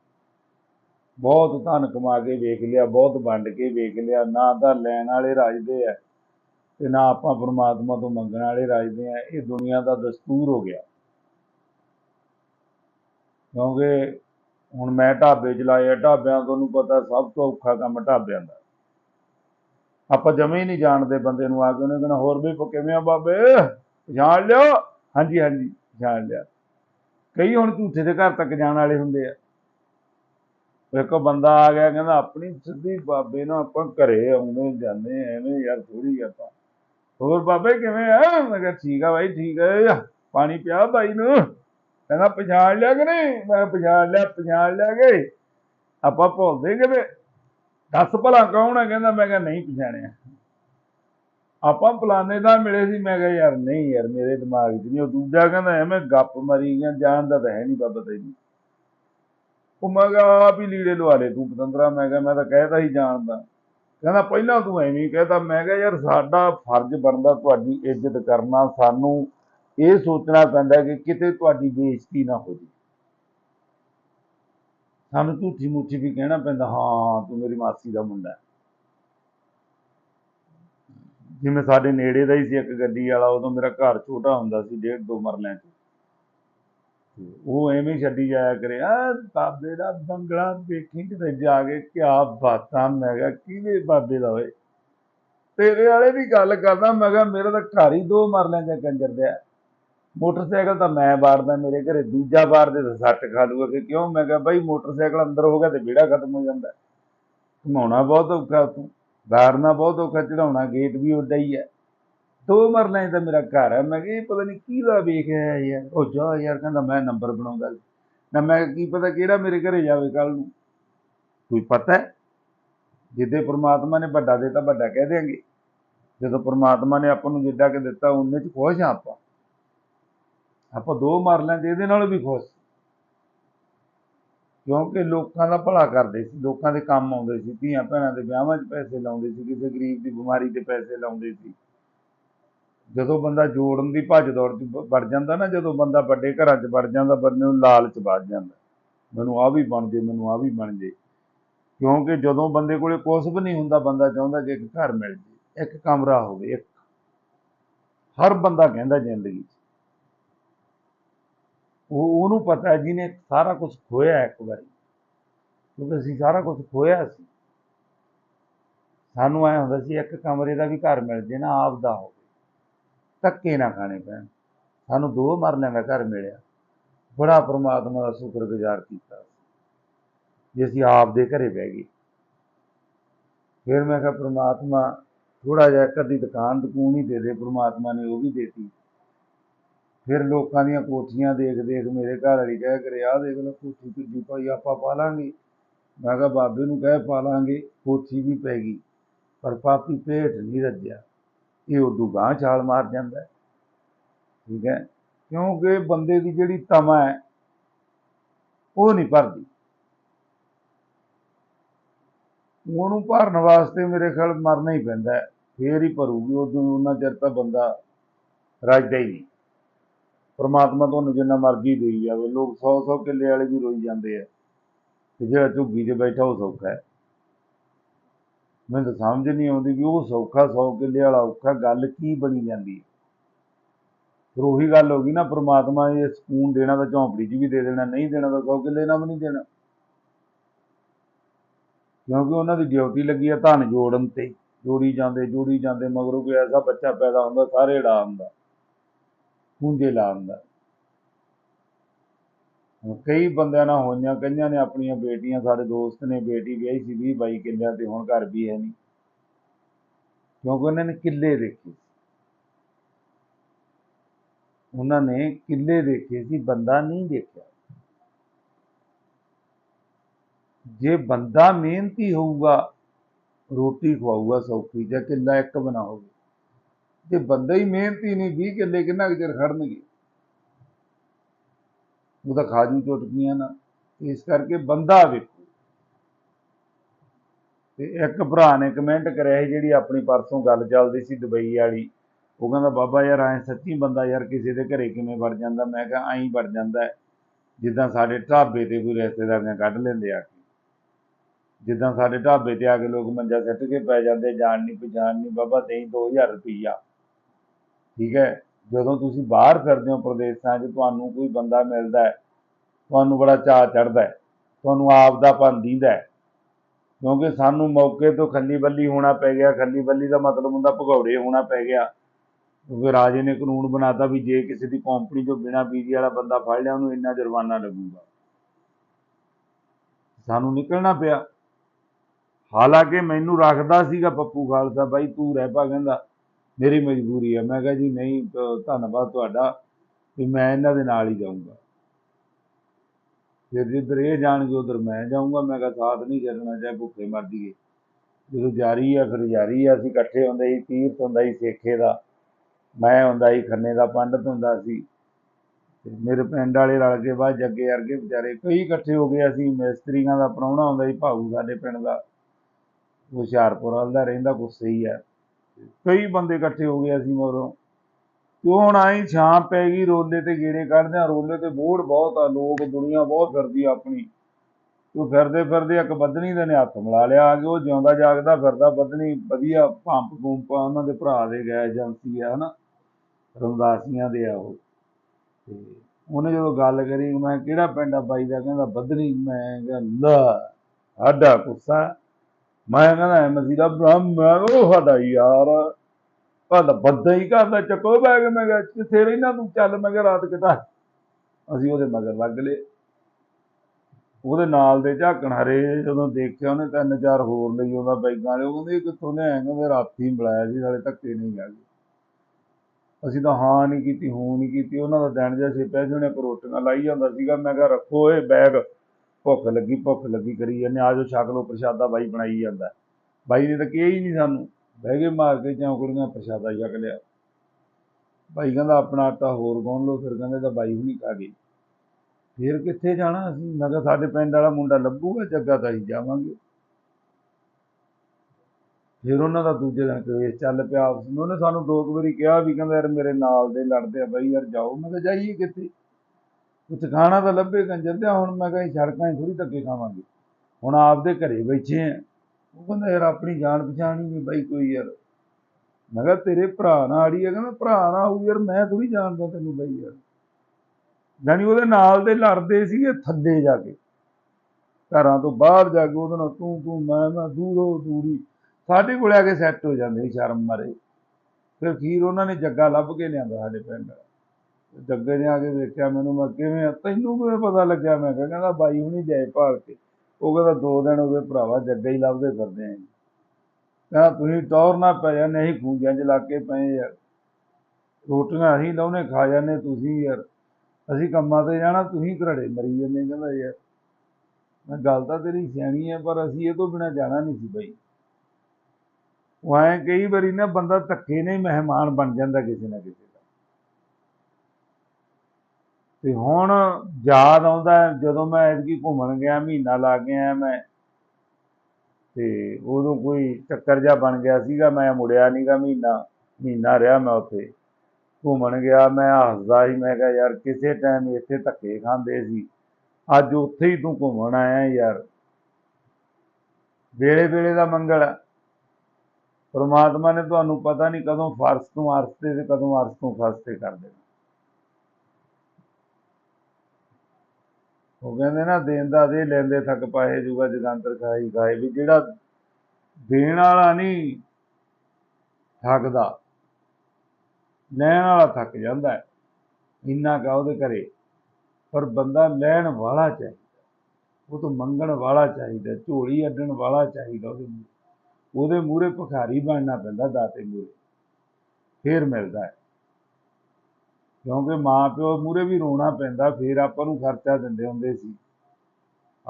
ਬਹੁਤ ਧਨ ਕਮਾ ਕੇ ਵੇਖ ਲਿਆ, ਬਹੁਤ ਵੰਡ ਕੇ ਵੇਖ ਲਿਆ, ਨਾ ਤਾਂ ਲੈਣ ਵਾਲੇ ਰਾਜਦੇ ਆ ਤੇ ਨਾ ਆਪਾਂ ਪਰਮਾਤਮਾ ਤੋਂ ਮੰਗਣ ਵਾਲੇ ਰਾਜਦੇ ਆ। ਇਹ ਦੁਨੀਆ ਦਾ ਦਸਤੂਰ ਹੋ ਗਿਆ। ਕਿਉਂਕਿ ਹੁਣ ਮੈਂ ਢਾਬੇ ਚਲਾਏ ਆ, ਢਾਬਿਆਂ ਤੁਹਾਨੂੰ ਪਤਾ ਸਭ ਤੋਂ ਔਖਾ ਕੰਮ ਢਾਬਿਆਂ ਦਾ। ਆਪਾਂ ਜਮੇ ਹੀ ਨਹੀਂ ਜਾਣਦੇ ਬੰਦੇ ਨੂੰ ਆ ਕੇ, ਉਹਨੇ ਕਹਿਣਾ, ਹੋਰ ਵੀ ਕਿਵੇਂ ਆ ਬਾਬੇ? ਪਛਾਣ ਲਿਓ? ਹਾਂਜੀ ਹਾਂਜੀ ਪਛਾਣ ਲਿਆ। ਕਈ ਹੁਣ ਝੂਠੇ ਦੇ ਘਰ ਤੱਕ ਜਾਣ ਵਾਲੇ ਹੁੰਦੇ ਆ। ਇੱਕ ਬੰਦਾ ਆ ਗਿਆ, ਕਹਿੰਦਾ, ਆਪਣੀ ਸਿੱਧੀ ਬਾਬੇ ਨਾਲ ਆਪਾਂ ਘਰੇ ਆਉਂਦੇ ਜਾਂਦੇ ਐਵੇਂ ਯਾਰ ਥੋੜੀ ਆਪਾਂ। ਹੋਰ ਬਾਬੇ ਕਿਵੇਂ ਆ? ਮੈਂ ਕਿਹਾ, ਠੀਕ ਆ ਬਾਈ, ਠੀਕ ਆ। ਪਾਣੀ ਪਿਆ ਬਾਈ ਨੂੰ। ਕਹਿੰਦਾ, ਪਛਾਣ ਲਿਆ ਕਿ ਨਹੀਂ? ਮੈਂ ਪਛਾਣ ਲਿਆ ਪਛਾਣ ਲਿਆ ਗਏ ਆਪਾਂ ਭੁੱਲਦੇ ਕਿਤੇ। ਦੱਸ ਭਲਾ ਕੌਣ ਹੈ ਕਹਿੰਦਾ, ਮੈਂ ਕਿਹਾ, ਨਹੀਂ ਪਛਾਣਿਆ। ਆਪਾਂ ਫਲਾਣੇ ਦਾ ਮਿਲੇ ਸੀ, ਮੈਂ ਕਿਹਾ, ਯਾਰ, ਨਹੀਂ ਯਾਰ, ਮੇਰੇ ਦਿਮਾਗ 'ਚ ਨਹੀਂ ਉਹ। ਦੂਜਾ ਕਹਿੰਦਾ, ਐਵੇਂ ਗੱਪ ਮਰੀ ਗਿਆ ਜਾਣਦਾ ਤਾਂ ਹੈ ਨਹੀਂ ਬਾਬਾ ਤੈਨੂੰ ਉਹ ਮੈਂ ਕਿਹਾ, ਆਪ ਹੀ ਲੀੜੇ ਲਵਾ ਲੈ ਤੂੰ ਪਤੰਦਰਾ। ਮੈਂ ਕਿਹਾ, ਮੈਂ ਤਾਂ ਕਹਿਦਾ ਹੀ ਜਾਣਦਾ। ਕਹਿੰਦਾ, ਪਹਿਲਾਂ ਤੂੰ ਐਵੇਂ ਹੀ ਕਹਿਤਾ। ਮੈਂ ਕਿਹਾ, ਯਾਰ, ਸਾਡਾ ਫਰਜ਼ ਬਣਦਾ ਤੁਹਾਡੀ ਇੱਜ਼ਤ ਕਰਨਾ, ਸਾਨੂੰ ਇਹ ਸੋਚਣਾ ਪੈਂਦਾ ਕਿ ਕਿਤੇ ਤੁਹਾਡੀ ਬੇਇੱਜ਼ਤੀ ਨਾ ਹੋ ਜੇ ਸਾਨੂੰ ਝੂਠੀ ਮੂਠੀ ਵੀ ਕਹਿਣਾ ਪੈਂਦਾ, ਹਾਂ, ਤੂੰ ਮੇਰੀ ਮਾਸੀ ਦਾ ਮੁੰਡਾ ਜਿਵੇਂ ਸਾਡੇ ਨੇੜੇ ਦਾ ਹੀ ਸੀ ਇੱਕ ਗੱਡੀ ਵਾਲਾ, ਉਦੋਂ ਮੇਰਾ ਘਰ ਛੋਟਾ ਹੁੰਦਾ ਸੀ, ਡੇਢ ਦੋ ਮਰਲਿਆਂ 'ਚ। ਉਹ ਐਵੇਂ ਛੱਡੀ ਜਾਇਆ ਕਰੇ, ਆ, ਬਾਬੇ ਦਾ ਬੰਗਲਾ ਵੇਖੀ ਕਿਤੇ ਜਾ ਕੇ, ਕਿਆ ਬਾਤਾਂ? ਮੈਂ ਕਿਹਾ ਕਿਹਦੇ ਬਾਬੇ ਦਾ ਓਏ? ਤੇਰੇ ਵਾਲੇ ਵੀ ਗੱਲ ਕਰਦਾ, ਮੈਂ ਕਿਹਾ, ਮੇਰਾ ਤਾਂ ਘਰ ਹੀ ਦੋ ਮਰਲਿਆਂ 'ਚ ਕੰਜਰ ਦਿਆ ਮੋਟਰਸਾਈਕਲ ਤਾਂ ਮੈਂ ਵਾਰਦਾ, ਮੇਰੇ ਘਰੇ ਦੂਜਾ ਬਾਰਦੇ ਤਾਂ ਸੱਟ ਖਾ ਲੂਗਾ ਕਿ ਕਿਉਂ? ਮੈਂ ਕਿਹਾ ਬਾਈ ਮੋਟਰਸਾਈਕਲ ਅੰਦਰ ਹੋ ਗਿਆ ਤੇ ਵਿਹੜਾ ਖਤਮ ਹੋ ਜਾਂਦਾ। ਘੁਮਾਉਣਾ ਬਹੁਤ ਔਖਾ ਉਤੋਂ ਵਾਰਨਾ ਬਹੁਤ ਔਖਾ ਚੜਾਉਣਾ ਗੇਟ ਵੀ ਉੱਡਾ ਹੀ ਹੈ। ਦੋ ਮਰਲਿਆਂ 'ਚ ਤਾਂ ਮੇਰਾ ਘਰ ਹੈ, ਮੈਂ ਕਿਹਾ ਇਹ ਪਤਾ ਨਹੀਂ ਕਿਹਦਾ ਵੇਖਿਆ ਯਾਰ। ਉਹ ਜਾ ਯਾਰ, ਕਹਿੰਦਾ ਮੈਂ ਨੰਬਰ ਬਣਾਉਂਦਾ ਨਾ ਮੈਂ ਕੀ ਪਤਾ ਕਿਹੜਾ ਮੇਰੇ ਘਰੇ ਜਾਵੇ ਕੱਲ ਨੂੰ। ਕੋਈ ਪਤਾ ਹੈ? ਜਿੱਦੇ ਪ੍ਰਮਾਤਮਾ ਨੇ ਵੱਡਾ ਦਿੱਤਾ, ਵੱਡਾ ਕਹਿ ਦਿਆਂਗੇ। ਜਦੋਂ ਪ੍ਰਮਾਤਮਾ ਨੇ ਆਪਾਂ ਨੂੰ ਜਿੱਡਾ ਕਿ ਦਿੱਤਾ, ਉਹਨੇ 'ਚ ਖੁਸ਼ ਹਾਂ ਆਪਾਂ। ਆਪਾਂ ਦੋ ਮਰਲਿਆਂ ਲੈਂਦੇ, ਇਹਦੇ ਨਾਲ ਵੀ ਖੁਸ਼। ਕਿਉਂਕਿ ਲੋਕਾਂ ਦਾ ਭਲਾ ਕਰਦੇ ਸੀ, ਲੋਕਾਂ ਦੇ ਕੰਮ ਆਉਂਦੇ ਸੀ, ਧੀਆਂ ਭੈਣਾਂ ਦੇ ਵਿਆਹਾਂ 'ਚ ਪੈਸੇ ਲਾਉਂਦੇ ਸੀ, ਕਿਸੇ ਗਰੀਬ ਦੀ ਬਿਮਾਰੀ ਤੇ ਪੈਸੇ ਲਾਉਂਦੇ ਸੀ। ਜਦੋਂ ਬੰਦਾ ਜੋੜਨ ਦੀ ਭੱਜ ਦੌੜ 'ਚ ਵ- ਵੜ ਜਾਂਦਾ ਨਾ, ਜਦੋਂ ਬੰਦਾ ਵੱਡੇ ਘਰਾਂ 'ਚ ਵੜ ਜਾਂਦਾ, ਬੰਦੇ ਨੂੰ ਲਾਲਚ ਵੱਧ ਜਾਂਦਾ। ਮੈਨੂੰ ਆ ਵੀ ਬਣ ਜੇ, ਮੈਨੂੰ ਆ ਵੀ ਬਣ ਜੇ। ਕਿਉਂਕਿ ਜਦੋਂ ਬੰਦੇ ਕੋਲੇ ਕੁਛ ਵੀ ਨਹੀਂ ਹੁੰਦਾ, ਬੰਦਾ ਚਾਹੁੰਦਾ ਜੇ ਇੱਕ ਘਰ ਮਿਲ ਜੇ, ਇੱਕ ਕਮਰਾ ਹੋਵੇ, ਇੱਕ। ਹਰ ਬੰਦਾ ਕਹਿੰਦਾ ਜ਼ਿੰਦਗੀ 'ਚ। ਉਹ ਉਹਨੂੰ ਪਤਾ ਹੈ ਜਿਹਨੇ ਸਾਰਾ ਕੁਝ ਖੋਇਆ ਇੱਕ ਵਾਰੀ। ਕਿਉਂਕਿ ਅਸੀਂ ਸਾਰਾ ਕੁਝ ਖੋਇਆ ਸੀ। ਸਾਨੂੰ ਐ ਹੁੰਦਾ ਸੀ, ਇੱਕ ਕਮਰੇ ਦਾ ਵੀ ਘਰ ਮਿਲ ਜੇ ਨਾ ਆਪ ਦਾ ਹੋਵੇ। ਧੱਕੇ ਨਾ ਖਾਣੇ ਪੈਣ। ਸਾਨੂੰ ਦੋ ਮਰਲਿਆਂ ਦਾ ਘਰ ਮਿਲਿਆ। ਬੜਾ ਪ੍ਰਮਾਤਮਾ ਦਾ ਸ਼ੁਕਰਗੁਜ਼ਾਰ ਕੀਤਾ ਜੇ ਅਸੀਂ ਆਪ ਦੇ ਘਰੇ ਬਹਿ ਗਏ। ਫਿਰ ਮੈਂ ਕਿਹਾ, ਪ੍ਰਮਾਤਮਾ ਥੋੜਾ ਜਿਹਾ ਇੱਕ ਅੱਧੀ ਦੁਕਾਨ, ਦਕੂਨ ਹੀ ਦੇ ਦੇ। ਪ੍ਰਮਾਤਮਾ ਨੇ ਉਹ ਵੀ ਦੇਤੀ। ਫਿਰ ਲੋਕਾਂ ਦੀਆਂ ਕੋਠੀਆਂ ਦੇਖ ਦੇਖ ਮੇਰੇ ਘਰ ਵਾਲੀ ਕਹਿ ਕਰੇ, ਆਹ ਦੇਖ ਲਓ ਕੋਠੀ ਤੁਜੀ ਭਾਈ, ਆਪਾਂ ਪਾ ਲਾਂਗੇ। ਮੈਂ ਕਿਹਾ, ਬਾਬੇ ਨੂੰ ਕਹਿ ਪਾ ਲਾਂਗੇ, ਕੋਠੀ ਵੀ ਪੈ ਗਈ। ਪਰ ਪਾਪੀ ਪੇਟ ਨਹੀਂ ਰੱਜਿਆ। ਇਹ ਉਦੋਂ ਗਾਂ ਛਾਲ ਮਾਰ ਜਾਂਦਾ ਠੀਕ ਹੈ? ਕਿਉਂਕਿ ਬੰਦੇ ਦੀ ਜਿਹੜੀ ਤਮਾ ਹੈ, ਉਹ ਨਹੀਂ ਭਰਦੀ। ਉਹਨੂੰ ਭਰਨ ਵਾਸਤੇ ਮੇਰੇ ਖਿਆਲ ਮਰਨਾ ਹੀ ਪੈਂਦਾ ਹੈ। ਫੇਰ ਹੀ ਭਰੂਗੀ, ਉਦੋਂ ਉਹਨਾਂ ਚਿਰ ਤਾਂ ਬੰਦਾ ਰੱਜਦਾ ਹੀ ਨਹੀਂ। ਪਰਮਾਤਮਾ ਤੁਹਾਨੂੰ ਜਿੰਨਾ ਮਰਜ਼ੀ ਦੇਈ ਜਾਵੇ। ਲੋਕ 100 100 ਕਿੱਲੇ ਵਾਲੇ ਵੀ ਰੋਈ ਜਾਂਦੇ ਆ। ਤੇ ਜਿਹੜਾ ਝੁੱਗੀ 'ਚ ਬੈਠਾ ਉਹ ਸੌਖਾ ਹੈ। ਮੈਨੂੰ ਤਾਂ ਸਮਝ ਨਹੀਂ ਆਉਂਦੀ ਵੀ ਉਹ ਸੌਖਾ 100 ਕਿੱਲੇ ਵਾਲਾ ਔਖਾ ਗੱਲ ਕੀ ਬਣੀ ਜਾਂਦੀ ਹੈ। ਫਿਰ ਉਹੀ ਗੱਲ ਹੋ ਗਈ ਨਾ, ਪ੍ਰਮਾਤਮਾ ਇਹ ਸਕੂਨ ਦੇਣਾ ਤਾਂ ਝੌਂਪੜੀ 'ਚ ਵੀ ਦੇ ਦੇਣਾ, ਨਹੀਂ ਦੇਣਾ ਤਾਂ 100 ਕਿੱਲੇ ਨਾਲ ਵੀ ਨਹੀਂ ਦੇਣਾ। ਕਿਉਂਕਿ ਉਹਨਾਂ ਦੀ ਡਿਊਟੀ ਲੱਗੀ ਹੈ ਧਨ ਜੋੜਨ ਤੇ। ਜੋੜੀ ਜਾਂਦੇ ਜੋੜੀ ਜਾਂਦੇ, ਮਗਰੋਂ ਕੋਈ ਐਸਾ ਬੱਚਾ ਪੈਦਾ ਹੁੰਦਾ, ਸਾਰੇ ਲਾ ਹੁੰਦਾ। ਹੁੰਦੇ ਲਾ ਹੁੰਦਾ ਹੁਣ ਕਈ ਬੰਦਿਆਂ ਨਾਲ ਹੋਈਆਂ, ਕਈਆਂ ਨੇ ਆਪਣੀਆਂ ਬੇਟੀਆਂ, ਸਾਡੇ ਦੋਸਤ ਨੇ ਬੇਟੀ ਵਿਆਹੀ ਸੀ 20 22 ਕਿੱਲਿਆਂ ਤੇ, ਹੁਣ ਘਰ ਵੀ ਹੈ ਨਹੀਂ। ਕਿਉਂਕਿ ਉਹਨਾਂ ਨੇ ਕਿੱਲੇ ਦੇਖੇ ਸੀ। ਉਹਨਾਂ ਨੇ ਕਿੱਲੇ ਦੇਖੇ ਸੀ, ਬੰਦਾ ਨਹੀਂ ਦੇਖਿਆ। ਜੇ ਬੰਦਾ ਮਿਹਨਤੀ ਹੋਊਗਾ, ਰੋਟੀ ਖਵਾਊਗਾ ਸੌਖੀ, ਜਾਂ ਕਿੱਲਾ ਇੱਕ ਬਣਾਓਗੇ ਜੇ ਬੰਦਾ ਹੀ ਮਿਹਨਤੀ ਨਹੀਂ 20 ਕਿੱਲੇ ਕਿੰਨਾ ਕੁ ਚਿਰ ਖੜਨਗੇ? ਉਹਦਾ ਖਾਜੂ ਚੁਟਕੀਆਂ ਨਾ। ਇਸ ਕਰਕੇ ਬੰਦਾ ਵੇਖੋ। ਤੇ ਇੱਕ ਭਰਾ ਨੇ ਕਮੈਂਟ ਕਰਿਆ ਸੀ, ਜਿਹੜੀ ਆਪਣੀ ਪਰਸੋਂ ਗੱਲ ਚੱਲਦੀ ਸੀ ਦੁਬਈ ਵਾਲੀ। ਉਹ ਕਹਿੰਦਾ, ਬਾਬਾ ਯਾਰ, ਐ ਸੱਚੀ ਬੰਦਾ ਯਾਰ ਕਿਸੇ ਦੇ ਘਰੇ ਕਿਵੇਂ ਵੜ ਜਾਂਦਾ? ਮੈਂ ਕਿਹਾ, ਐਂ ਵੜ ਜਾਂਦਾ ਜਿੱਦਾਂ ਸਾਡੇ ਢਾਬੇ ਤੇ ਕੋਈ ਰਿਸ਼ਤੇਦਾਰੀਆਂ ਕੱਢ ਲੈਂਦੇ ਆ ਕੇ। ਜਿੱਦਾਂ ਸਾਡੇ ਢਾਬੇ ਤੇ ਆ ਕੇ ਲੋਕ ਮੰਜਾ ਸੱਟ ਕੇ ਪੈ ਜਾਂਦੇ, ਜਾਣ ਨਹੀਂ ਪਛਾਣ ਨਹੀਂ ਬਾਬਾ, ਦੇਈ 2000 ਰੁਪਈਆ। ਠੀਕ ਹੈ? ਜਦੋਂ ਤੁਸੀਂ ਬਾਹਰ ਫਿਰਦੇ ਹੋ ਪ੍ਰਦੇਸ਼ਾਂ 'ਚ, ਤੁਹਾਨੂੰ ਕੋਈ ਬੰਦਾ ਮਿਲਦਾ ਹੈ, ਤੁਹਾਨੂੰ ਬੜਾ ਚਾਅ ਚੜਦਾ ਹੈ, ਤੁਹਾਨੂੰ ਆਪ ਦਾ ਪਨ ਦੀਂਦਾ ਹੈ, ਕਿਉਂਕਿ ਸਾਨੂੰ ਮੌਕੇ ਤੋਂ ਖੱਲੀ ਬੱਲੀ ਹੋਣਾ ਪੈ ਗਿਆ। ਖੱਲੀ ਬੱਲੀ ਦਾ ਮਤਲਬ ਹੁੰਦਾ ਭਗੌੜੇ ਹੋਣਾ ਪੈ ਗਿਆ। ਕਿਉਂਕਿ ਰਾਜੇ ਨੇ ਕਾਨੂੰਨ ਬਣਾਤਾ ਵੀ ਜੇ ਕਿਸੇ ਦੀ ਕੰਪਨੀ 'ਚੋਂ ਬਿਨਾਂ ਬੀਜੀ ਵਾਲਾ ਬੰਦਾ ਫੜ ਲਿਆ, ਉਹਨੂੰ ਇੰਨਾ ਜੁਰਮਾਨਾ ਲੱਗੂਗਾ। ਸਾਨੂੰ ਨਿਕਲਣਾ ਪਿਆ। ਹਾਲਾਂਕਿ ਮੈਨੂੰ ਰੱਖਦਾ ਸੀਗਾ ਪੱਪੂ ਖਾਲਸਾ ਬਾਈ, ਤੂੰ ਰਹਿ ਪਾ, ਕਹਿੰਦਾ। ਮੇਰੀ ਮਜਬੂਰੀ ਹੈ। ਮੈਂ ਕਿਹਾ ਜੀ, ਨਹੀਂ ਧੰਨਵਾਦ ਤੁਹਾਡਾ ਵੀ ਮੈਂ ਇਹਨਾਂ ਦੇ ਨਾਲ ਹੀ ਜਾਊਂਗਾ। ਫਿਰ ਜਿੱਧਰ ਇਹ ਜਾਣਗੇ, ਉਧਰ ਮੈਂ ਜਾਊਂਗਾ। ਮੈਂ ਕਿਹਾ, ਸਾਥ ਨਹੀਂ ਛੱਡਣਾ, ਚਾਹੇ ਭੁੱਖੇ ਮਰ ਜਾਈਏ। ਜਦੋਂ ਜਾਰੀ ਆ, ਫਿਰ ਜਾਰੀ ਆ। ਅਸੀਂ ਇਕੱਠੇ ਹੁੰਦੇ ਸੀ, ਤੀਰਥ ਹੁੰਦਾ ਸੀ ਸੇਖੇ ਦਾ। ਮੈਂ ਹੁੰਦਾ ਸੀ, ਖੰਨੇ ਦਾ ਪੰਡਤ ਹੁੰਦਾ ਸੀ। ਤੇ ਮੇਰੇ ਪਿੰਡ ਵਾਲੇ ਰਲ ਕੇ ਬਾਅਦ ਜੱਗੇ ਵਰਗੇ ਵਿਚਾਰੇ ਕਈ ਇਕੱਠੇ ਹੋ ਗਏ। ਅਸੀਂ ਮਿਸਤਰੀਆਂ ਦਾ ਪ੍ਰਾਹੁਣਾ ਹੁੰਦਾ ਸੀ, ਭਾਊ ਸਾਡੇ ਪਿੰਡ ਦਾ। ਹੁਸ਼ਿਆਰਪੁਰ ਵਾਲ ਦਾ ਰਹਿੰਦਾ, ਗੁੱਸੇ ਹੀ ਆ। ਕਈ ਬੰਦੇ ਇਕੱਠੇ ਹੋ ਗਏ ਅਸੀਂ ਮਗਰੋਂ। ਤੇ ਉਹ ਹੁਣ ਆਈ ਛਾਂ ਪੈ ਗਈ, ਰੋਲੇ ਤੇ ਗੇੜੇ ਕੱਢਦੇ ਆ, ਰੋਲੇ ਤੇ ਬੋੜ ਬਹੁਤ ਆ, ਲੋਕ ਦੁਨੀਆ ਬਹੁਤ ਫਿਰਦੀ ਆ ਆਪਣੀ। ਤੇ ਉਹ ਫਿਰਦੇ ਫਿਰਦੇ ਇੱਕ ਬੱਦਣੀ ਦੇ ਨੇ ਹੱਥ ਮਿਲਾ ਲਿਆ ਆ ਕੇ, ਉਹ ਜਿਉਂਦਾ ਜਾਗਦਾ ਫਿਰਦਾ ਬੱਦਣੀ ਵਧੀਆ ਪੰਪ ਪੰਪ ਉਹਨਾਂ ਦੇ ਭਰਾ ਦੇ ਗਏ ਏਜੰਸੀ ਆ, ਹਨਾ, ਰਮਦਾਸੀਆਂ ਦੇ ਆ ਉਹ। ਤੇ ਉਹਨੇ ਜਦੋਂ ਗੱਲ ਕਰੀ, ਮੈਂ ਕਿਹੜਾ ਪਿੰਡ ਆ ਬਾਈ ਦਾ, ਕਹਿੰਦਾ ਬੱਦਣੀ ਮੈਂ ਕਿਹਾ ਲਾ, ਸਾਡਾ ਕੁੱਸਾ। ਮੈਂ ਕਹਿੰਦਾ ਐਮਸੀ ਦਾ ਬ੍ਰਹਮ, ਮੈਂ ਕਿਹਾ, ਉਹ ਸਾਡਾ ਯਾਰ ਭਲ ਬੱਦਾ ਹੀ ਕਰਦਾ ਚੱਕੋ ਬੈਗ ਮੈਂ ਕਿਹਾ, ਕਿੱਥੇ ਰਹਿਣਾ ਤੂੰ? ਚੱਲ ਮੈਂ ਕਿਹਾ, ਰਾਤ ਕਿਤਾ। ਅਸੀਂ ਉਹਦੇ ਮਗਰ ਲੱਗ ਲਏ ਉਹਦੇ ਨਾਲ ਦੇ ਝਾਕਣ ਹਰੇ ਜਦੋਂ ਦੇਖਿਆ, ਉਹਨੇ ਤਿੰਨ ਚਾਰ ਹੋਰ ਲਈ ਉਹਦਾ ਬੈਗਾਂ ਵਾਲੇ। ਉਹ ਕਹਿੰਦੇ, ਇਹ ਕਿੱਥੋਂ ਲਿਆਏ ਕਹਿੰਦੇ, ਰਾਤੀ ਬੁਲਾਇਆ ਸੀ, ਨਾਲੇ ਧੱਕੇ ਨਹੀਂ ਗਏ। ਅਸੀਂ ਤਾਂ ਹਾਂ ਨਹੀਂ ਕੀਤੀ, ਹੂੰ ਨਹੀਂ ਕੀਤੀ। ਉਹਨਾਂ ਦਾ ਦਿਨ ਜਿਹਾ ਸੀ ਪੈਸੇ ਉਹਨੇ ਰੋਟੀਆਂ ਲਾਈ ਜਾਂਦਾ ਸੀਗਾ। ਮੈਂ ਕਿਹਾ, ਰੱਖੋ ਇਹ ਬੈਗ। ਭੁੱਖ ਲੱਗੀ ਭੁੱਖ ਲੱਗੀ ਕਰੀ ਜਾਂਦੇ ਆ ਜਾਓ, ਛਕ ਲਓ, ਪ੍ਰਸ਼ਾਦਾ ਬਾਈ ਬਣਾਈ ਜਾਂਦਾ। ਬਾਈ ਨੇ ਤਾਂ ਕਿਹਾ ਹੀ ਨਹੀਂ ਸਾਨੂੰ। ਬਹਿ ਗਏ ਮਾਰ ਕੇ ਚੌਂਕੜੀਆਂ ਪ੍ਰਸ਼ਾਦਾ ਛਕ ਲਿਆ। ਬਾਈ ਕਹਿੰਦਾ, ਆਪਣਾ ਆਟਾ ਹੋਰ ਗੁੰਨ ਲਓ। ਫਿਰ ਕਹਿੰਦੇ, ਤਾਂ ਬਾਈ ਹੁਣੀ ਖਾ ਗਈ। ਫਿਰ ਕਿੱਥੇ ਜਾਣਾ ਅਸੀਂ? ਮੈਂ ਕਿਹਾ, ਸਾਡੇ ਪਿੰਡ ਵਾਲਾ ਮੁੰਡਾ ਲੱਭੂਗਾ, ਜੱਗਾ ਤਾਂ ਅਸੀਂ ਜਾਵਾਂਗੇ। ਫਿਰ ਉਹਨਾਂ ਦਾ ਦੂਜੇ ਦਿਨ ਕੇਸ ਚੱਲ ਪਿਆ ਆਪਸ ਵਿੱਚ। ਉਹਨੇ ਸਾਨੂੰ ਦੋ ਕੁ ਵਾਰੀ ਕਿਹਾ ਵੀ ਕਹਿੰਦਾ, ਯਾਰ ਮੇਰੇ ਨਾਲ ਦੇ ਲੜਦੇ ਆ ਬਾਈ, ਯਾਰ ਜਾਓ। ਮੈਂ ਕਿਹਾ, ਜਾਈਏ ਕਿੱਥੇ? ਉੱਥੇ ਖਾਣਾ ਤਾਂ ਲੱਭੇ ਕੰਜਰ ਤੇ ਹੁਣ ਮੈਂ ਕਿਹਾ ਅਸੀਂ ਸੜਕਾਂ 'ਚ ਥੋੜੀ ਧੱਕੇ ਖਾਵਾਂਗੇ। ਹੁਣ ਆਪਦੇ ਘਰੇ ਬੈਠੇ ਆ। ਉਹ ਕਹਿੰਦਾ ਯਾਰ ਆਪਣੀ ਜਾਣ ਪਛਾਣ ਹੀ ਨਹੀਂ ਬਾਈ ਕੋਈ ਯਾਰ। ਮੈਂ ਕਿਹਾ ਤੇਰੇ ਭਰਾ ਨਾਲ ਆੜੀ ਹੈ ਕਹਿੰਦਾ ਭਰਾ ਨਾਲ ਹੋਊ ਯਾਰ, ਮੈਂ ਥੋੜੀ ਜਾਣਦਾ ਤੈਨੂੰ ਬਾਈ ਯਾਰ। ਜਾਣੀ ਉਹਦੇ ਨਾਲ ਦੇ ਲੜਦੇ ਸੀਗੇ ਥੱਲੇ ਜਾ ਕੇ। ਘਰਾਂ ਤੋਂ ਬਾਹਰ ਜਾ ਕੇ ਉਹਦੇ ਨਾਲ ਤੂੰ ਤੂੰ, ਮੈਂ ਮੈਂ, ਦੂਰੋਂ ਦੂਰੀ। ਸਾਡੇ ਕੋਲ ਆ ਕੇ ਸੈੱਟ ਹੋ ਜਾਂਦੇ ਸ਼ਰਮ ਮਾਰੇ। ਫਿਰ ਅਖੀਰ ਉਹਨਾਂ ਨੇ ਜੱਗਾ ਲੱਭ ਕੇ ਲਿਆਂਦਾ ਸਾਡੇ ਪਿੰਡ। ਜੱਗੇ ਨੇ ਆ ਕੇ ਵੇਖਿਆ ਮੈਨੂੰ, ਮੈਂ ਕਿਵੇਂ ਆ? ਤੈਨੂੰ ਕਿਵੇਂ ਪਤਾ ਲੱਗਿਆ? ਮੈਂ ਕਿਹਾ, ਕਹਿੰਦਾ ਬਾਈ ਹੁਣੀ ਜਾਏ ਭਾਲ ਕੇ। ਉਹ ਕਹਿੰਦਾ, ਦੋ ਦਿਨ ਹੋ ਗਏ ਭਰਾਵਾ, ਜੱਗੇ ਹੀ ਲੱਭਦੇ ਫਿਰਦੇ ਆਂ ਕਹਿੰਦਾ, ਤੁਸੀਂ ਟੌਰ ਨਾ ਪੈ ਜਾਂਦੇ ਅਸੀਂ ਖੂੰਜਾਂ 'ਚ ਲੱਗ ਕੇ ਪਏ ਯਾਰ। ਰੋਟੀਆਂ ਅਸੀਂ ਲਾਉਨੇ ਖਾ ਜਾਂਦੇ, ਤੁਸੀਂ ਯਾਰ। ਅਸੀਂ ਕੰਮਾਂ ਤੇ ਜਾਣਾ, ਤੁਸੀਂ ਘਰੜੇ ਮਰੀ ਜਾਂਦੇ, ਕਹਿੰਦਾ ਯਾਰ। ਮੈਂ ਗੱਲ ਤਾਂ ਤੇਰੀ ਸਿਆਣੀ ਹੈ ਪਰ ਅਸੀਂ ਇਹ ਤੋਂ ਬਿਨਾ ਜਾਣਾ ਨਹੀਂ ਸੀ ਬਈ। ਉਹ ਐਂ ਕਈ ਵਾਰੀ ਨਾ ਬੰਦਾ ਧੱਕੇ ਨਹੀਂ ਮਹਿਮਾਨ ਬਣ ਜਾਂਦਾ ਕਿਸੇ ਨਾ ਕਿਸੇ ਦਾ ਤੇ ਹੁਣ ਯਾਦ ਆਉਂਦਾ ਜਦੋਂ ਮੈਂ ਐਤਕੀ ਘੁੰਮਣ ਗਿਆ, ਮਹੀਨਾ ਲਾ ਕੇ ਆਇਆ ਮੈਂ। ਤੇ ਉਦੋਂ ਕੋਈ ਚੱਕਰ ਜਿਹਾ ਬਣ ਗਿਆ ਸੀਗਾ, ਮੈਂ ਮੁੜਿਆ ਨਹੀਂਗਾ ਮਹੀਨਾ ਮਹੀਨਾ ਰਿਹਾ ਮੈਂ ਉੱਥੇ। ਘੁੰਮਣ ਗਿਆ, ਮੈਂ ਹੱਸਦਾ ਹੀ ਮੈਂ ਕਿਹਾ ਯਾਰ ਕਿਸੇ ਟਾਈਮ ਇੱਥੇ ਧੱਕੇ ਖਾਂਦੇ ਸੀ। ਅੱਜ ਉੱਥੇ ਹੀ ਤੂੰ ਘੁੰਮਣ ਆਇਆ ਯਾਰ। ਵੇਲੇ ਵੇਲੇ ਦਾ ਮੰਗਲ ਪਰਮਾਤਮਾ ਨੇ ਤੁਹਾਨੂੰ ਪਤਾ ਨਹੀਂ ਕਦੋਂ ਫਰਸ਼ ਤੋਂ ਅਰਸ਼ ਤੇ ਤੇ ਕਦੋਂ ਅਰਸ਼ ਤੋਂ ਫਰਸ਼ ਤੇ ਕਰ ਦੇਣਾ। ਉਹ ਕਹਿੰਦੇ ਨਾ ਦੇਣ ਦਾ ਦੇ ਲੈਂਦੇ ਥੱਕ ਪਾਏ ਜੂਗਾ ਜਗੰਤਰ ਖਾਈ ਖਾਏ, ਵੀ ਜਿਹੜਾ ਦੇਣ ਵਾਲਾ ਨਹੀਂ ਥੱਕਦਾ, ਲੈਣ ਵਾਲਾ ਥੱਕ ਜਾਂਦਾ ਇੰਨਾ ਕਾ ਉਹਦੇ ਘਰੇ। ਪਰ ਬੰਦਾ ਲੈਣ ਵਾਲਾ ਚਾਹੀਦਾ, ਉਹ ਤੋਂ ਮੰਗਣ ਵਾਲਾ ਚਾਹੀਦਾ, ਝੋਲੀ ਅੱਡਣ ਵਾਲਾ ਚਾਹੀਦਾ ਉਹਦੇ ਮੂਹਰੇ। ਉਹਦੇ ਮੂਹਰੇ ਭਿਖਾਰੀ ਬਣਨਾ ਪੈਂਦਾ, ਦਾਤੇ ਮੂਹਰੇ। ਫੇਰ ਮਿਲਦਾ ਹੈ। ਕਿਉਂਕਿ ਮਾਂ ਪਿਓ ਮੂਹਰੇ ਵੀ ਰੋਣਾ ਪੈਂਦਾ, ਫੇਰ ਆਪਾਂ ਨੂੰ ਖਰਚਾ ਦਿੰਦੇ ਹੁੰਦੇ ਸੀ।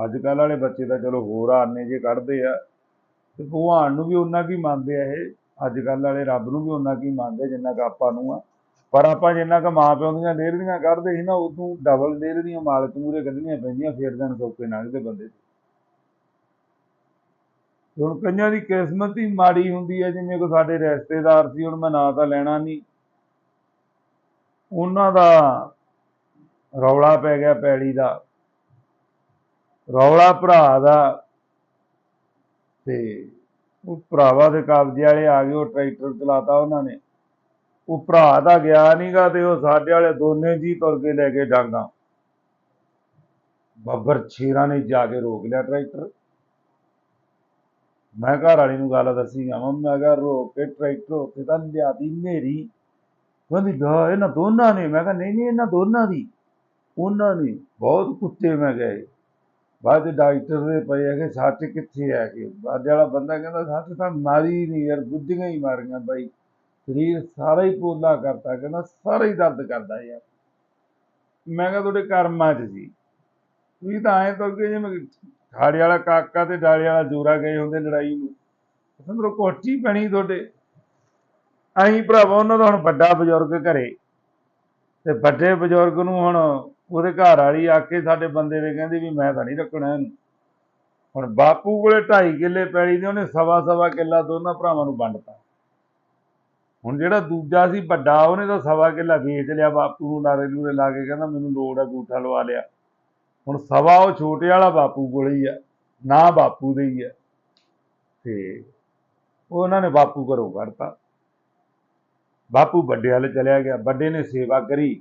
ਅੱਜ ਕੱਲ੍ਹ ਵਾਲੇ ਬੱਚੇ ਤਾਂ ਚਲੋ ਹੋਰ ਆਨੇ ਜੇ ਕੱਢਦੇ ਆ। ਤੇ ਭਗਵਾਨ ਨੂੰ ਵੀ ਉਹਨਾਂ ਕੀ ਮੰਨਦੇ ਆ ਇਹ? ਅੱਜ ਕੱਲ੍ਹ ਵਾਲੇ ਰੱਬ ਨੂੰ ਵੀ ਉਹਨਾਂ ਕੀ ਮੰਨਦੇ ਜਿੰਨਾ ਕੁ ਆਪਾਂ ਨੂੰ ਆ। ਪਰ ਆਪਾਂ ਜਿੰਨਾ ਕੁ ਮਾਂ ਪਿਓ ਦੀਆਂ ਡੇਰੀਆਂ ਕੱਢਦੇ ਸੀ ਨਾ, ਉਦੋਂ ਡਬਲ ਡੇਰ ਦੀਆਂ ਮਾਲਕ ਮੂਹਰੇ ਕੱਢਣੀਆਂ ਪੈਂਦੀਆਂ, ਫੇਰ ਦਿਨ ਸੌਕੇ ਲੰਘਦੇ ਬੰਦੇ। ਹੁਣ ਕਈਆਂ ਦੀ ਕਿਸਮਤ ਹੀ ਮਾੜੀ ਹੁੰਦੀ ਹੈ ਜਿਵੇਂ ਕੋ ਸਾਡੇ ਰਿਸ਼ਤੇਦਾਰ ਸੀ, ਹੁਣ ਮੈਂ ਨਾਂ ਤਾਂ ਲੈਣਾ ਨਹੀਂ ਉਹਨਾਂ ਦਾ ਰੌਲਾ ਪੈ ਗਿਆ ਪੈੜੀ ਦਾ। ਰੌਲਾ ਭਰਾ ਦਾ ਤੇ ਉਹ ਭਰਾਵਾ ਦੇ ਕਬਜ਼ੇ ਵਾਲੇ ਆ ਗਏ, ਉਹ ਟਰੈਕਟਰ ਚਲਾਤਾ ਉਹਨਾਂ ਨੇ। ਉਹ ਭਰਾ ਦਾ ਗਿਆ ਨਹੀਂਗਾ ਤੇ ਉਹ ਸਾਡੇ ਵਾਲੇ ਦੋਨੇ ਜੀ ਤੁਰ ਕੇ ਲੈ ਕੇ ਡਾਂਗਾ ਬੱਬਰ ਛੇਰਾਂ ਨੇ ਜਾ ਕੇ ਰੋਕ ਲਿਆ ਟਰੈਕਟਰ। ਮੈਂ ਘਰ ਵਾਲੀ ਨੂੰ ਗੱਲ ਦੱਸੀ ਜਾਵਾਂ ਮੈਂ ਕਿਹਾ ਰੋਕ ਕੇ ਟਰੈਕਟਰ ਉੱਥੇ ਤਾਂ ਲਿਆਦੀ ਨੇਰੀ ਕਹਿੰਦੀ ਗਾ ਇਹਨਾਂ ਦੋਨਾਂ ਨੇ। ਮੈਂ ਕਿਹਾ, ਨਹੀਂ ਨਹੀਂ, ਇਹਨਾਂ ਦੋਨਾਂ ਦੀ। ਉਹਨਾਂ ਨੇ ਬਹੁਤ ਕੁੱਤੇ ਮੈਂ ਗਏ ਬਾਅਦ ਚ ਡਾਕਟਰ ਦੇ ਪਏ ਹੈਗੇ ਸੱਚ ਕਿੱਥੇ ਹੈ ਕਿ ਬਾਅਦ ਵਾਲਾ ਬੰਦਾ ਕਹਿੰਦਾ ਸੱਚ ਤਾਂ ਮਾਰੀ ਨਹੀਂ ਯਾਰ ਗੁੱਡੀਆਂ ਹੀ ਮਾਰੀਆਂ ਬਾਈ। ਸਰੀਰ ਸਾਰਾ ਹੀ ਪੋਲਾ ਕਰਤਾ ਕਹਿੰਦਾ, ਸਾਰਾ ਹੀ ਦਰਦ ਕਰਦਾ ਯਾਰ। ਮੈਂ ਕਿਹਾ, ਤੁਹਾਡੇ ਕਰਮਾਂ 'ਚ ਸੀ। ਤੁਸੀਂ ਤਾਂ ਐਂ ਤੁਰ ਗਏ ਜਿਵੇਂ ਖਾੜੇ ਵਾਲਾ ਕਾਕਾ ਤੇ ਡਾਲੇ ਵਾਲਾ ਜੋਰਾ ਗਏ ਹੁੰਦੇ ਲੜਾਈ ਨੂੰ। ਸਮਝੋ ਕੋਠੀ ਪੈਣੀ ਤੁਹਾਡੇ। ਅਸੀਂ ਭਰਾਵਾ, ਉਹਨਾਂ ਦਾ ਹੁਣ ਵੱਡਾ ਬਜ਼ੁਰਗ ਘਰੇ। ਤੇ ਵੱਡੇ ਬਜ਼ੁਰਗ ਨੂੰ ਹੁਣ ਉਹਦੇ ਘਰ ਵਾਲੀ ਆ ਕੇ ਸਾਡੇ ਬੰਦੇ ਦੇ ਕਹਿੰਦੀ ਵੀ ਮੈਂ ਤਾਂ ਨਹੀਂ ਰੱਖਣਾ ਇਹਨੂੰ। ਹੁਣ ਬਾਪੂ ਕੋਲੇ 2.5 ਕਿੱਲੇ ਪੈਲੀ ਦੇ, ਉਹਨੇ ਸਵਾ ਸਵਾ ਕਿੱਲਾ ਦੋਨਾਂ ਭਰਾਵਾਂ ਨੂੰ ਵੰਡਤਾ ਹੁਣ ਜਿਹੜਾ ਦੂਜਾ ਸੀ ਵੱਡਾ, ਉਹਨੇ ਤਾਂ ਸਵਾ ਕਿੱਲਾ ਵੇਚ ਲਿਆ, ਬਾਪੂ ਨੂੰ ਲਾਰੇ ਲੂਰੇ ਲਾ ਕੇ ਕਹਿੰਦਾ ਮੈਨੂੰ ਲੋੜ ਹੈ ਗੂਠਾ ਲਵਾ ਲਿਆ। ਹੁਣ ਸਵਾ ਉਹ ਛੋਟੇ ਵਾਲਾ ਬਾਪੂ ਕੋਲੇ ਹੀ ਆ, ਨਾ ਬਾਪੂ ਦੇ ਹੀ ਆ। ਤੇ ਉਹਨਾਂ ਨੇ ਬਾਪੂ ਘਰੋਂ ਕੱਢਤਾ। ਬਾਪੂ ਵੱਡੇ ਵਾਲੇ ਚਲਿਆ ਗਿਆ, ਵੱਡੇ ਨੇ ਸੇਵਾ ਕਰੀ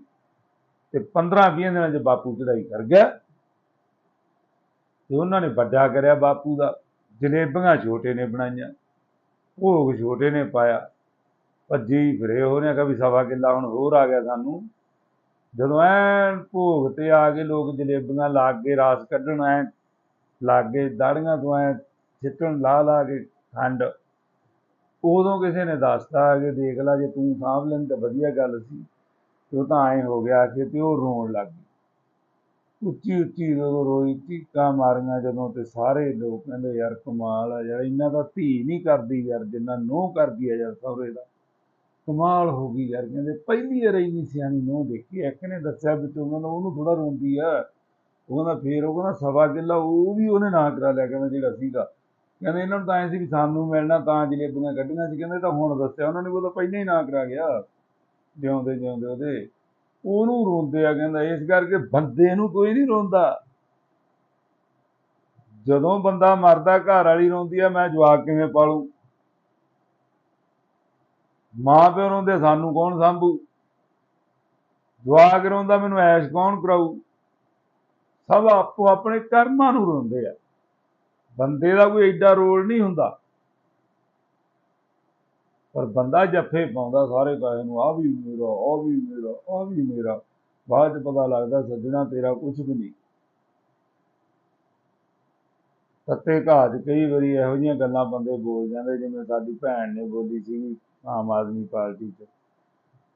ਤੇ 15-20 ਦਿਨਾਂ 'ਚ ਬਾਪੂ ਚੜਾਈ ਕਰ ਗਿਆ। ਤੇ ਉਹਨਾਂ ਨੇ ਵੱਡਾ ਕਰਿਆ ਬਾਪੂ ਦਾ, ਜਲੇਬੀਆਂ ਛੋਟੇ ਨੇ ਬਣਾਈਆਂ, ਭੋਗ ਛੋਟੇ ਨੇ ਪਾਇਆ। ਭੱਜੀ ਫਿਰੇ, ਉਹਨੇ ਕਿਹਾ ਵੀ ਸਵਾ ਕਿੱਲਾ ਹੁਣ ਹੋਰ ਆ ਗਿਆ ਸਾਨੂੰ। ਜਦੋਂ ਐ ਭੋਗ ਤੇ ਆ ਕੇ ਲੋਕ ਜਲੇਬੀਆਂ ਲਾ ਕੇ ਰਾਸ ਕੱਢਣ ਐ ਲਾਗੇ ਦਾੜੀਆਂ ਤੋਂ ਐ ਛਿੱਟਣ ਲਾ ਲਾ ਕੇ ਖੰਡ ਉਦੋਂ ਕਿਸੇ ਨੇ ਦੱਸਤਾ ਕਿ ਦੇਖ ਲੈ ਜੇ ਤੂੰ ਸਾਂਭ ਲੈਣ ਤਾਂ ਵਧੀਆ ਗੱਲ ਸੀ। ਤੇ ਉਹ ਤਾਂ ਐ ਹੋ ਗਿਆ ਕਿ ਤੇ ਉਹ ਰੋਣ ਲੱਗ ਗਈ। ਉੱਚੀ ਉੱਚੀ ਜਦੋਂ ਰੋਈ ਚੀਕਾਂ ਮਾਰੀਆਂ ਜਦੋਂ ਤੇ ਸਾਰੇ ਲੋਕ ਕਹਿੰਦੇ ਯਾਰ ਕਮਾਲ ਆ ਯਾਰ, ਇੰਨਾ ਤਾਂ ਧੀ ਨਹੀਂ ਕਰਦੀ ਯਾਰ, ਜਿੰਨਾ ਨੋਹ ਕਰਦੀ ਆ ਯਾਰ ਸਹੁਰੇ ਦਾ। ਕਮਾਲ ਹੋ ਗਈ ਯਾਰ, ਕਹਿੰਦੇ ਪਹਿਲੀ ਵਾਰ ਇੰਨੀ ਸਿਆਣੀ ਨੋਹ ਦੇਖੀ, ਇੱਕ ਨੇ ਦੱਸਿਆ ਵੀ ਤੂੰ ਕਹਿੰਦਾ ਉਹਨੂੰ ਥੋੜਾ ਰੋਂਦੀ ਆ। ਉਹ ਕਹਿੰਦਾ ਫੇਰ, ਉਹ ਕਹਿੰਦਾ ਸਵਾ ਕਿੱਲਾ, ਉਹ ਵੀ ਉਹਨੇ ਨਾ ਕਰਾ ਲਿਆ, ਕਹਿੰਦਾ ਜਿਹੜਾ ਸੀਗਾ। ਕਹਿੰਦੇ ਇਹਨਾਂ ਨੂੰ ਤਾਂ ਐ ਸੀ ਵੀ ਸਾਨੂੰ ਮਿਲਣਾ ਤਾਂ ਜਲੇਬੀਆਂ ਕੱਢੀਆਂ ਸੀ, ਕਹਿੰਦੇ ਤਾਂ ਹੁਣ ਦੱਸਿਆ, ਉਹਨਾਂ ਨੇ ਉਹ ਤਾਂ ਪਹਿਲਾਂ ਹੀ ਨਾ ਕਰਾ ਗਿਆ। ਜਿਉਂਦੇ ਜਿਉਂਦੇ ਉਹਦੇ, ਉਹਨੂੰ ਰੋਂਦੇ ਆ, ਕਹਿੰਦਾ ਇਸ ਕਰਕੇ ਬੰਦੇ ਨੂੰ ਕੋਈ ਨਹੀਂ ਰੋਂਦਾ। ਜਦੋਂ ਬੰਦਾ ਮਰਦਾ, ਘਰ ਵਾਲੀ ਰੋਂਦੀ ਆ, ਮੈਂ ਜਵਾਕ ਕਿਵੇਂ ਪਾਲੂ? ਮਾਂ ਪਿਓ ਰੋਂਦੇ, ਸਾਨੂੰ ਕੌਣ ਸੰਭੂ? ਜਵਾਕ ਰੋਂਦਾ, ਮੈਨੂੰ ਐਸ਼ ਕੌਣ ਕਰਾਊ? ਸਭ ਆਪੋ ਆਪਣੇ ਕਰਮਾਂ ਨੂੰ ਰੋਂਦੇ ਆ। ਬੰਦੇ ਦਾ ਕੋਈ ਐਡਾ ਰੋਲ ਨਹੀਂ ਹੁੰਦਾ। ਪਰ ਬੰਦਾ ਜੱਫੇ ਪਾਉਂਦਾ ਸਾਰੇ ਕਾਹੇ ਨੂੰ ਆ ਵੀ ਮੇਰਾ ਆ ਵੀ ਮੇਰਾ ਆ ਵੀ ਮੇਰਾ। ਬਾਅਦ ਚ ਪਤਾ ਲੱਗਦਾ ਸੱਜਣਾ, ਤੇਰਾ ਕੁਝ ਵੀ ਨਹੀਂ। ਤੱਤੇ ਘਾਹ 'ਚ ਕਈ ਵਾਰੀ ਇਹੋ ਜਿਹੀਆਂ ਗੱਲਾਂ ਬੰਦੇ ਬੋਲ ਜਾਂਦੇ, ਜਿਵੇਂ ਸਾਡੀ ਭੈਣ ਨੇ ਬੋਲੀ ਸੀ ਆਮ ਆਦਮੀ ਪਾਰਟੀ 'ਚ,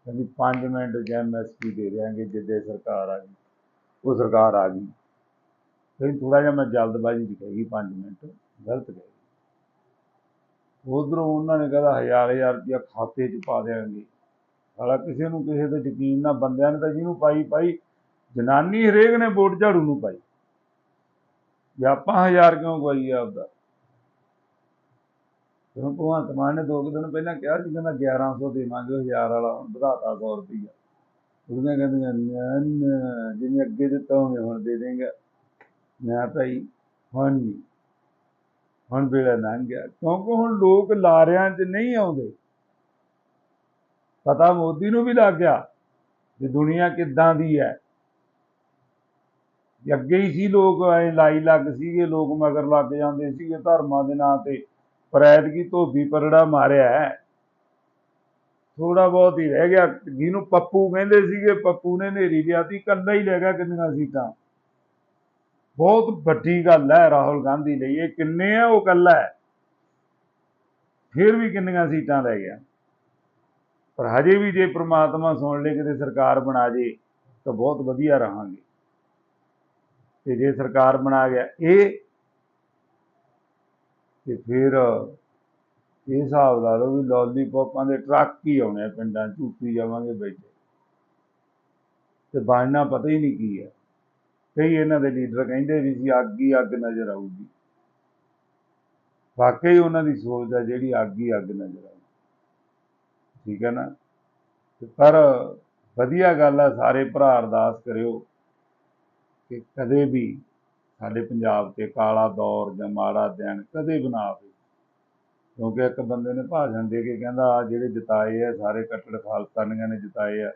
ਕਹਿੰਦੀ 5 ਮਿੰਟ 'ਚ ਐਮਐਸਪੀ ਦੇ ਦਿਆਂਗੇ, ਜਿੱਦੇ ਸਰਕਾਰ ਆ ਗਈ। ਉਹ ਸਰਕਾਰ ਆ ਗਈ। ਫਿਰ ਥੋੜਾ ਜਿਹਾ ਮੈਂ ਜਲਦਬਾਜ਼ੀ 'ਚ ਕਹਿ ਗਈ 5 ਮਿੰਟ, ਗਲਤ ਕਹੀ ਉਧਰੋਂ ਉਹਨਾਂ ਨੇ ਕਹਿੰਦਾ ਹਜ਼ਾਰ ਹਜ਼ਾਰ ਰੁਪਇਆ ਖਾਤੇ 'ਚ ਪਾ ਦਿਆਂਗੇ। ਸਾਲਾ ਕਿਸੇ ਨੂੰ ਕਿਸੇ ਤੇ ਯਕੀਨ ਨਾ, ਬੰਦਿਆਂ ਨੇ ਤਾਂ ਜਿਹਨੂੰ ਪਾਈ ਪਾਈ। ਜਨਾਨੀ ਹਰੇਕ ਨੇ ਵੋਟ ਝਾੜੂ ਨੂੰ ਪਾਈ। ਵੀ ਆਪਾਂ ਹਜ਼ਾਰ ਕਿਉਂ ਪਾਈ ਆਪਦਾ? ਜਦੋਂ ਭਗਵੰਤ ਮਾਨ ਨੇ ਦੋ ਕੁ ਦਿਨ ਪਹਿਲਾਂ ਕਿਹਾ ਸੀ, ਕਹਿੰਦਾ 1100 ਦੇਵਾਂਗੇ ਹਜ਼ਾਰ ਵਾਲਾ ਹੁਣ ਵਧਾਤਾ 100 ਰੁਪਈਆ। ਉਹਨੇ ਕਹਿੰਦੀਆਂ ਜਿਵੇਂ ਅੱਗੇ ਦਿੱਤਾ ਹੋਵੇ ਹੁਣ ਦੇ ਦੇਂਗਾ। ਮੈਂ ਭਾਈ ਹੁਣ ਨਹੀਂ ਹੁਣ ਵੇਲਾ ਲੰਘ ਗਿਆ। ਕਿਉਂਕਿ ਹੁਣ ਲੋਕ ਲਾਰਿਆਂ 'ਚ ਨਹੀਂ ਆਉਂਦੇ। ਪਤਾ ਮੋਦੀ ਨੂੰ ਵੀ ਲੱਗ ਗਿਆ ਵੀ ਦੁਨੀਆ ਕਿੱਦਾਂ ਦੀ ਹੈ। ਅੱਗੇ ਹੀ ਸੀ ਲੋਕ, ਐ ਲਾਈ ਲੱਗ ਸੀਗੇ ਲੋਕ, ਮਗਰ ਲੱਗ ਜਾਂਦੇ ਸੀਗੇ ਧਰਮਾਂ ਦੇ ਨਾਂ ਤੇ। ਪ੍ਰੈਤ ਕੀ ਧੋਬੀ ਪਰੜਾ ਮਾਰਿਆ ਹੈ। ਥੋੜਾ ਬਹੁਤ ਹੀ ਰਹਿ ਗਿਆ। ਜਿਹਨੂੰ ਪੱਪੂ ਕਹਿੰਦੇ ਸੀਗੇ, ਪੱਪੂ ਨੇ ਨੇਰੀ ਲਿਆਤੀ, ਇਕੱਲਾ ਹੀ ਲੈ ਗਿਆ ਕਿੰਨੀਆਂ ਸੀਟਾਂ। ਬਹੁਤ ਵੱਡੀ ਗੱਲ ਹੈ ਰਾਹੁਲ ਗਾਂਧੀ ਲਈ। ਇਹ ਕਿੰਨੇ ਆ, ਉਹ ਇਕੱਲਾ ਹੈ। ਫਿਰ ਵੀ ਕਿੰਨੀਆਂ ਸੀਟਾਂ ਲੈ ਗਿਆ। ਪਰ ਹਜੇ ਵੀ ਜੇ ਪ੍ਰਮਾਤਮਾ ਸੁਣ ਲੇ, ਕਿਤੇ ਸਰਕਾਰ ਬਣਾ ਜੇ, ਤਾਂ ਬਹੁਤ ਵਧੀਆ ਰਹਾਂਗੇ। ਤੇ ਜੇ ਸਰਕਾਰ ਬਣਾ ਗਿਆ ਇਹ, ਤੇ ਫਿਰ ਇਹ ਹਿਸਾਬ ਲਾ ਲਓ ਵੀ ਲੋਲੀਪੌਪਾਂ ਦੇ ਟਰੱਕ ਹੀ ਆਉਣੇ ਪਿੰਡਾਂ ਝੂਠੀ ਜਾਵਾਂਗੇ ਬੈਠੇ। ਤੇ ਬਣਨਾ ਪਤਾ ਹੀ ਨਹੀਂ ਕੀ ਹੈ। ਕਈ ਇਹਨਾਂ ਦੇ ਲੀਡਰ ਕਹਿੰਦੇ ਵੀ ਸੀ ਅੱਗ ਹੀ ਅੱਗ ਨਜ਼ਰ ਆਊਗੀ। ਵਾਕਈ ਉਹਨਾਂ ਦੀ ਸੋਚ ਆ ਜਿਹੜੀ ਅੱਗ ਹੀ ਅੱਗ ਨਜ਼ਰ ਆਊਗੀ। ਠੀਕ ਹੈ ਨਾ? ਪਰ ਵਧੀਆ ਗੱਲ ਆ, ਸਾਰੇ ਭਰਾ ਅਰਦਾਸ ਕਰਿਓ ਕਿ ਕਦੇ ਵੀ ਸਾਡੇ ਪੰਜਾਬ ਤੇ ਕਾਲਾ ਦੌਰ ਜਾਂ ਮਾੜਾ ਦਿਨ ਕਦੇ ਵੀ ਨਾ ਆਵੇ ਕਿਉਂਕਿ ਇੱਕ ਬੰਦੇ ਨੇ ਭਾਸ਼ਣ ਦੇ ਕੇ ਕਹਿੰਦਾ, ਆਹ ਜਿਹੜੇ ਜਿਤਾਏ ਆ, ਸਾਰੇ ਕੱਟੜ ਖਾਲਸਾਨੀਆਂ ਨੇ ਜਿਤਾਏ ਆ,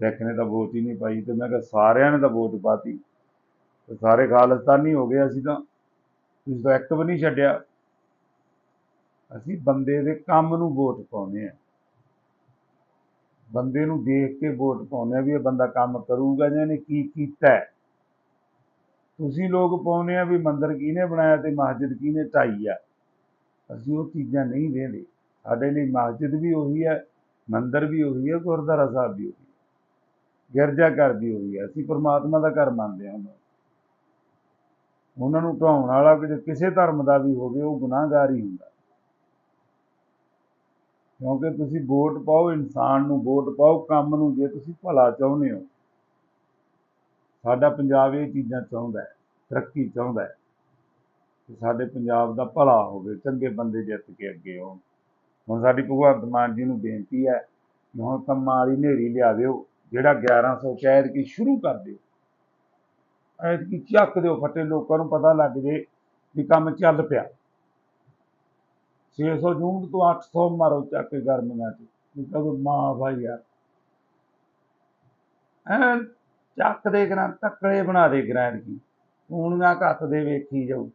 ਸਿੱਖ ਨੇ ਤਾਂ ਵੋਟ ਹੀ ਨਹੀਂ ਪਾਈ। ਤੇ ਮੈਂ ਕਿਹਾ, ਸਾਰਿਆਂ ਨੇ ਤਾਂ ਵੋਟ ਪਾਤੀ। ਤੇ ਸਾਰੇ ਖਾਲਸਤਾਨੀ ਹੋ ਗਏ ਅਸੀਂ ਤਾਂ। ਤੁਸੀਂ ਤਾਂ ਇੱਕ ਵੀ ਨਹੀਂ ਛੱਡਿਆ। ਅਸੀਂ ਬੰਦੇ ਦੇ ਕੰਮ ਨੂੰ ਵੋਟ ਪਾਉਂਦੇ ਆ ਬੰਦੇ ਨੂੰ ਦੇਖ ਕੇ ਵੋਟ ਪਾਉਂਦੇ ਆ ਵੀ ਇਹ ਬੰਦਾ ਕੰਮ ਕਰੂਗਾ ਜਾਂ ਇਹਨੇ ਕੀ ਕੀਤਾ ਤੁਸੀਂ ਲੋਕ ਪਾਉਂਦੇ ਆ ਵੀ ਮੰਦਰ ਕਿਹਨੇ ਬਣਾਇਆ ਤੇ ਮਸਜਿਦ ਕਿਹਨੇ ਢਾਈ ਆ। ਅਸੀਂ ਉਹ ਚੀਜ਼ਾਂ ਨਹੀਂ ਵੇਖਦੇ। ਸਾਡੇ ਲਈ ਮਸਜਿਦ ਵੀ ਉਹੀ ਹੈ, ਮੰਦਰ ਵੀ ਉਹੀ ਹੈ, ਗੁਰਦੁਆਰਾ ਸਾਹਿਬ ਵੀ ਉਹੀ ਹੈ। ਗਿਰਜਾ ਘਰ ਵੀ ਉਹੀ ਹੈ। ਅਸੀਂ ਪਰਮਾਤਮਾ ਦਾ ਘਰ ਮੰਨਦੇ ਹਾਂ ਉਹਨਾਂ ਨੂੰ। ਉਹਨਾਂ ਢਾਉਣ ਵਾਲਾ ਕਿ ਕਿਸੇ ਧਰਮ ਦਾ ਵੀ ਹੋਵੇ, ਉਹ ਗੁਨਾਹਗਾਰ ਹੀ ਹੁੰਦਾ। ਕਿਉਂਕਿ ਤੁਸੀਂ ਵੋਟ ਪਾਓ, ਇਨਸਾਨ ਨੂੰ ਵੋਟ ਪਾਓ, ਕੰਮ ਨੂੰ ਜੇ ਤੁਸੀਂ ਭਲਾ ਚਾਹੁੰਦੇ ਹੋ। ਸਾਡਾ ਪੰਜਾਬ ਇਹ ਚੀਜ਼ਾਂ ਚਾਹੁੰਦਾ ਹੈ, ਤਰੱਕੀ ਚਾਹੁੰਦਾ ਹੈ ਕਿ ਸਾਡੇ ਪੰਜਾਬ ਦਾ ਭਲਾ ਹੋਵੇ, ਚੰਗੇ ਬੰਦੇ ਜਿੱਤ ਕੇ ਅੱਗੇ ਆਉਣ ਹੁਣ ਸਾਡੀ ਭਗਵੰਤ ਮਾਨ ਜੀ ਨੂੰ ਬੇਨਤੀ ਹੈ ਕਿ ਹੁਣ ਕੰਮਾਂ ਵਾਲੀ ਨੇਰੀ ਲਿਆ ਦਿਓ ਜਿਹੜਾ 1100 ਕਹਿ ਕੀ ਸ਼ੁਰੂ ਕਰ ਦਿਓ। ਐਤਕੀ ਚੱਕ ਦਿਓ ਫੱਟੇ, ਲੋਕਾਂ ਨੂੰ ਪਤਾ ਲੱਗ ਜੇ ਵੀ ਕੰਮ ਚੱਲ ਪਿਆ। 600 ਜੂਨ ਤੋਂ 800 ਮਾਰੋ ਚੱਕ ਕੇ ਗਰਮੀਆਂ ਚ। ਵੀ ਕਦੋਂ ਮਾਂ ਭਾਈ ਯਾਰ। ਐ ਚੱਕ ਦੇ ਕਰਾਂ ਤੱਕੜੇ ਬਣਾ ਦੇ ਗ੍ਰੈਂਡ ਕੀ। ਊਣੀਆਂ ਘੱਟ ਦੇ ਵੇਖੀ ਜਾਊ।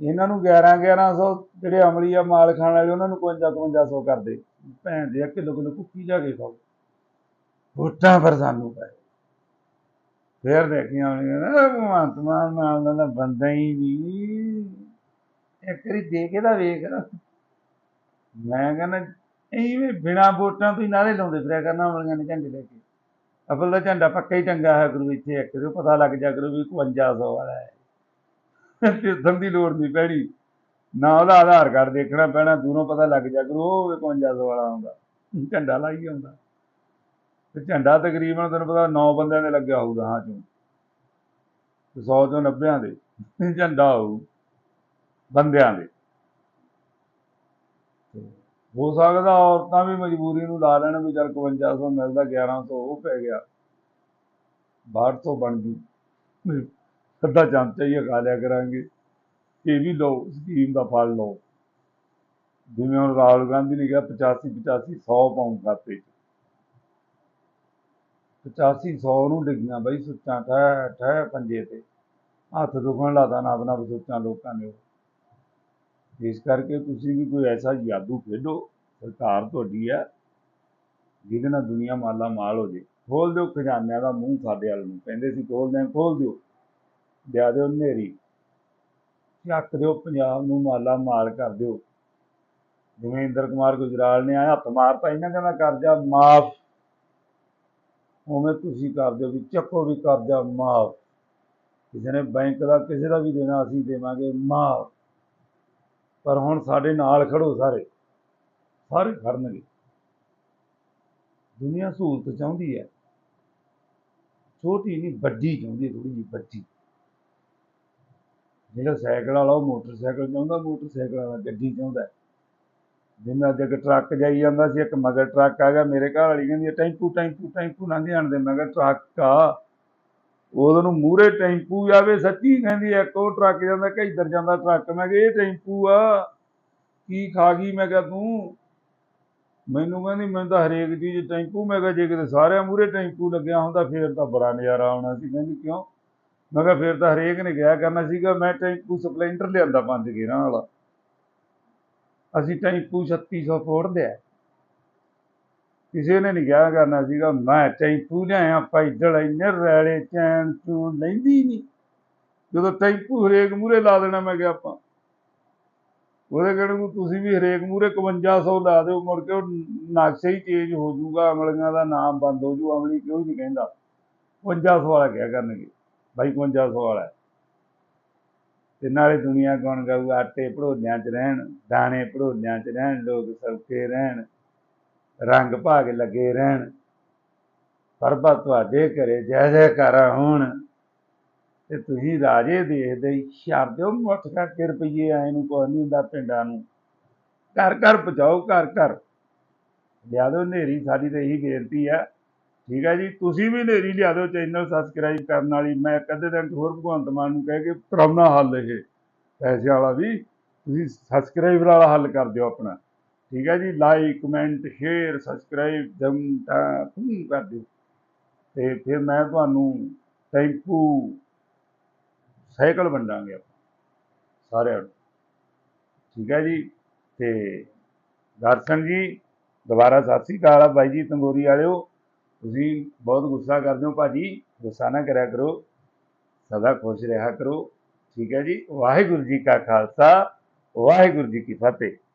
ਇਹਨਾਂ ਨੂੰ 11 1100 ਜਿਹੜੇ ਅਮਲੀ ਆ ਮਾਲ ਖਾਣ ਵਾਲੇ, ਉਹਨਾਂ ਨੂੰ 55 5500 ਕਰਦੇ। ਭੈਣ ਦੇ ਕਿਲੋ ਕਿਲੋ ਕੁੱਕੀ ਜਾ ਕੇ ਖਾਓ। ਵੋਟਾਂ ਪਰ ਸਾਨੂੰ ਪਏ ਫੇਰ ਦੇਖੀਆਂ ਹੋਣੀਆਂ ਭਗਵੰਤ ਮਾਨ ਨਾਲ ਦਾ ਬੰਦਾ ਹੀ ਨਹੀਂ। ਇੱਕ ਵਾਰੀ ਦੇ ਕੇ ਤਾਂ ਵੇਖ। ਮੈਂ ਕਹਿੰਦਾ ਐਵੇਂ ਬਿਨਾ ਵੋਟਾਂ ਤੋਂ ਹੀ ਨਾਰੇ ਲਾਉਂਦੇ ਫਿਰਿਆ ਕਰਨਾ ਅਮਲੀਆਂ ਨੇ ਝੰਡੇ ਲੈ ਕੇ। ਅਸਲ ਦਾ ਝੰਡਾ ਪੱਕਾ ਹੀ ਟੰਗਾ ਹੈ ਗੁਰੂ ਇੱਥੇ ਇੱਕ ਨੂੰ ਪਤਾ ਲੱਗ ਜਾ ਕਰੂ ਵੀ 5500 ਵਾਲਾ ਹੈ। ਤੇ ਦੀ ਲੋੜ ਨਹੀਂ ਪੈਣੀ। ਨਾ ਉਹਦਾ ਆਧਾਰ ਕਾਰਡ ਦੇਖਣਾ ਪੈਣਾ, ਦੂਰੋਂ ਪਤਾ ਲੱਗ ਜਾ ਕਰੂ, ਉਹ 5500 ਵਾਲਾ ਆਉਂਦਾ। ਝੰਡਾ ਲਾਈ ਆਉਂਦਾ। ਤੇ ਝੰਡਾ ਤਕਰੀਬਨ ਤੈਨੂੰ ਪਤਾ 9 ਬੰਦਿਆਂ ਦੇ ਲੱਗਿਆ ਹੋਊਗਾ, ਹਾਂ ਚੋਂ। ਤੇ 100 ਚੋਂ 90 ਦੇ ਝੰਡਾ ਹੋਊ ਬੰਦਿਆਂ ਦੇ। ਹੋ ਸਕਦਾ ਔਰਤਾਂ ਵੀ ਮਜਬੂਰੀ ਨੂੰ ਲਾ ਲੈਣ ਵੀ ਚੱਲ 5500 ਮਿਲਦਾ 1100 ਉਹ ਪੈ ਗਿਆ। 1200 ਬਣ ਜੂ। ਅੱਧਾ ਚਮਚਾ ਹੀ ਖਾ ਲਿਆ ਕਰਾਂਗੇ। ਇਹ ਵੀ ਲਓ ਸਕੀਮ ਦਾ ਫਲ ਲਓ। ਜਿਵੇਂ ਹੁਣ ਰਾਹੁਲ ਗਾਂਧੀ ਨੇ ਕਿਹਾ 85 85 100 ਪਾਉਂ ਖਾਤੇ 'ਚ। 85 100 ਨੂੰ ਡਿੱਗੀਆਂ ਬਈ ਸੁੱਚਾਂ, ਠਹਿ ਠਹਿ ਪੰਜੇ ਤੇ। ਹੱਥ ਦੁਖਣ ਲਾਦਾ ਨਾ ਬਣਾ ਸੁੱਚਾਂ ਲੋਕਾਂ ਨੇ। ਇਸ ਕਰਕੇ ਤੁਸੀਂ ਵੀ ਕੋਈ ਐਸਾ ਜਾਦੂ ਖੇਡੋ, ਸਰਕਾਰ ਤੁਹਾਡੀ ਹੈ, ਜਿਹਦੇ ਨਾਲ ਦੁਨੀਆ ਮਾਲਾ ਮਾਲ ਹੋ ਜੇ। ਖੋਲ ਦਿਓ ਖਜ਼ਾਨਿਆਂ ਦਾ ਮੂੰਹ ਸਾਡੇ ਵੱਲ ਨੂੰ, ਕਹਿੰਦੇ ਸੀ ਖੋਲ ਦੇ ਖੋਲ ਦਿਓ। ਦਿਆ ਦਿਓ ਨੇਰੀ ਚੱਕ ਦਿਓ ਪੰਜਾਬ ਨੂੰ ਮਾਲਾ ਮਾਲ ਕਰ ਦਿਓ। ਜਿਵੇਂ ਇੰਦਰ ਕੁਮਾਰ ਗੁਜਰਾਲ ਨੇ ਆਇਆ, ਹੱਥ ਮਾਰਤਾ, ਇਹਨਾਂ ਕਹਿੰਦਾ ਕਰਜ਼ਾ ਮਾਫ। ਉਵੇਂ ਤੁਸੀਂ ਕਰ ਦਿਓ ਵੀ ਚੱਕੋ ਵੀ ਕਰਜ਼ਾ ਮਾਫ। ਕਿਸੇ ਨੇ ਬੈਂਕ ਦਾ ਕਿਸੇ ਦਾ ਵੀ ਦੇਣਾ ਅਸੀਂ ਦੇਵਾਂਗੇ ਮਾਫ। ਪਰ ਹੁਣ ਸਾਡੇ ਨਾਲ ਖੜੋ ਸਾਰੇ। ਸਾਰੇ ਖੜਨਗੇ। ਦੁਨੀਆ ਸਹੂਲਤ ਚਾਹੁੰਦੀ ਹੈ। ਛੋਟੀ ਨਹੀਂ, ਵੱਡੀ ਚਾਹੁੰਦੀ ਹੈ ਥੋੜੀ ਜਿਹੀ, ਵੱਡੀ। ਜਿਹੜਾ ਸਾਈਕਲ ਵਾਲਾ ਉਹ ਮੋਟਰਸਾਈਕਲ ਚਾਹੁੰਦਾ, ਮੋਟਰਸਾਈਕਲ ਵਾਲਾ ਗੱਡੀ ਚਾਹੁੰਦਾ। ਜਿਵੇਂ ਅੱਜ ਇੱਕ ਟਰੱਕ ਜਾਈ ਜਾਂਦਾ ਸੀ, ਇੱਕ ਮਗਰ ਟਰੱਕ ਆ ਗਿਆ ਮੇਰੇ ਘਰ ਵਾਲੀ ਕਹਿੰਦੀ ਟੈਂਪੂ ਟੈਂਪੂ ਟੈਂਪੂ ਲੰਘ ਜਾਣਦੇ ਮੈਂ ਕਿਹਾ ਟਰੱਕ ਆ। ਉਹਦੋਂ ਨੂੰ ਮੂਰੇ ਟੈਂਪੂ ਆਵੇ ਸੱਚੀ ਕਹਿੰਦੀ ਇੱਕ ਉਹ ਟਰੱਕ ਜਾਂਦਾ ਕਿ ਇੱਧਰ ਜਾਂਦਾ ਟਰੱਕ, ਮੈਂ ਕਿਹਾ ਇਹ ਟੈਂਪੂ ਆ, ਕੀ ਖਾ ਗਈ? ਮੈਂ ਕਿਹਾ ਤੂੰ। ਮੈਨੂੰ ਕਹਿੰਦੀ, ਮੈਨੂੰ ਤਾਂ ਹਰੇਕ ਚੀਜ਼ ਟੈਂਪੂ, ਮੈਂ ਕਿਹਾ ਜੇ ਕਿਤੇ ਸਾਰਿਆਂ ਮੂਰੇ ਟੈਂਪੂ ਲੱਗਿਆ ਹੁੰਦਾ, ਫੇਰ ਤਾਂ ਬੜਾ ਨਜ਼ਾਰਾ ਆਉਣਾ ਸੀ। ਕਹਿੰਦੀ ਕਿਉਂ? ਮੈਂ ਕਿਹਾ ਫੇਰ ਤਾਂ ਹਰੇਕ ਨੇ ਕਿਹਾ ਕਰਨਾ ਸੀਗਾ, ਮੈਂ ਟੈਂਪੂ ਸਪਲੈਂਡਰ ਲਿਆਂਦਾ ਪੰਜ ਗੇਰਾਂ ਵਾਲਾ। ਅਸੀਂ ਟੈਂਪੂ 3600 ਫੋੜ ਲਿਆ ਕਿਸੇ ਨੇ ਨਹੀਂ ਕਿਹਾ ਕਰਨਾ ਸੀਗਾ, ਮੈਂ ਟੈਂਪੂ ਲਿਆਇਆ ਪੈਦਲ ਇੰਨੇ ਰੈਲੇ ਚੈਨ ਚੂਨ ਲੈਂਦੀ ਨਹੀਂ ਜਦੋਂ ਟੈਂਪੂ ਹਰੇਕ ਮੂਰੇ ਲਾ ਦੇਣਾ, ਮੈਂ ਕਿਹਾ ਆਪਾਂ। ਉਹਦੇ ਕਿਹੜੇ ਤੁਸੀਂ ਵੀ ਹਰੇਕ ਮੂਰੇ 5100 ਲਾ ਦਿਓ, ਮੁੜ ਕੇ ਉਹ ਨਕਸ਼ਾ ਹੀ ਚੇਂਜ ਹੋ ਜਾਊਗਾ, ਅਮਲੀਆਂ ਦਾ ਨਾਮ ਬੰਦ ਹੋ ਜੂ ਅਮਲੀ ਕਿਉਂ ਨਹੀਂ ਕਹਿੰਦਾ? 5500 ਵਾਲਾ ਕਿਹਾ ਕਰਨਗੇ? ਬਾਈ 5500 ਵਾਲਾ ਤੇ ਨਾਲੇ ਦੁਨੀਆ ਕੌਣ ਗਾਊ ਆਟੇ ਭੜੋਲਿਆਂ 'ਚ ਰਹਿਣ, ਦਾਣੇ ਭੜੋਲਿਆਂ 'ਚ ਰਹਿਣ, ਲੋਕ ਸੌਖੇ ਰਹਿਣ, ਰੰਗ ਭਾਗ ਲੱਗੇ ਰਹਿਣ। ਪਰਬਾ ਤੁਹਾਡੇ ਘਰੇ ਜੈ ਜੈਕਾਰਾ ਹੋਣ ਤੇ ਤੁਸੀਂ ਰਾਜੇ ਦੇਖਦੇ ਹੀ ਛੱਡ ਦਿਓ ਮੁੱਠ ਕਰਕੇ ਰੁਪਈਏ ਆਏ ਨੂੰ ਕੋਈ ਨਹੀਂ ਹੁੰਦਾ ਪਿੰਡਾਂ ਨੂੰ। ਘਰ ਘਰ ਪਹੁੰਚਾਓ, ਘਰ ਘਰ। ਲਿਆ ਦਿਓ ਹਨੇਰੀ, ਸਾਡੀ ਤਾਂ ਇਹੀ ਬੇਨਤੀ ਆ। ਠੀਕ ਹੈ ਜੀ, ਤੁਸੀਂ ਵੀ ਹਨੇਰੀ ਲਿਆ ਦਿਓ ਚੈਨਲ ਸਬਸਕ੍ਰਾਈਬ ਕਰਨ ਵਾਲੀ। ਮੈਂ ਇੱਕ ਅੱਧੇ ਦਿਨ 'ਚ ਹੋਰ ਭਗਵੰਤ ਮਾਨ ਨੂੰ ਕਹਿ ਕੇ ਕਰਾਉਣਾ ਹੱਲ ਇਹ ਪੈਸੇ ਵਾਲਾ ਵੀ। ਤੁਸੀਂ ਸਬਸਕ੍ਰਾਈਬਰ ਵਾਲਾ ਹੱਲ ਕਰ ਦਿਓ ਆਪਣਾ। ਠੀਕ ਹੈ ਜੀ ਲਾਈਕ ਕਮੈਂਟ ਸ਼ੇਅਰ ਸਬਸਕ੍ਰਾਈਬ ਜਮ ਤਾਂ ਕਰ ਦਿਓ। ਤੇ ਫਿਰ ਮੈਂ ਤੁਹਾਨੂੰ ਟੈਂਪੂ ਸਾਈਕਲ ਵੰਡਾਂਗੇ ਆਪਾਂ, ਸਾਰਿਆਂ ਨੂੰ। ਠੀਕ ਹੈ ਜੀ, ਤੇ ਦਰਸ਼ਨ ਜੀ, ਦੁਬਾਰਾ ਸਤਿ ਸ੍ਰੀ ਅਕਾਲ ਬਾਈ ਜੀ, ਤੰਗੋਰੀ ਵਾਲਿਓ। ਤੁਸੀਂ ਬਹੁਤ ਗੁੱਸਾ ਕਰਦੇ ਹੋ ਭਾਜੀ, ਗੁੱਸਾ ਨਾ ਕਰਿਆ ਕਰੋ। ਸਦਾ ਖੁਸ਼ ਰਿਹਾ ਕਰੋ। ਠੀਕ ਹੈ ਜੀ? ਵਾਹਿਗੁਰੂ ਜੀ ਕਾ ਖਾਲਸਾ, ਵਾਹਿਗੁਰੂ ਜੀ ਕੀ ਫਤਿਹ।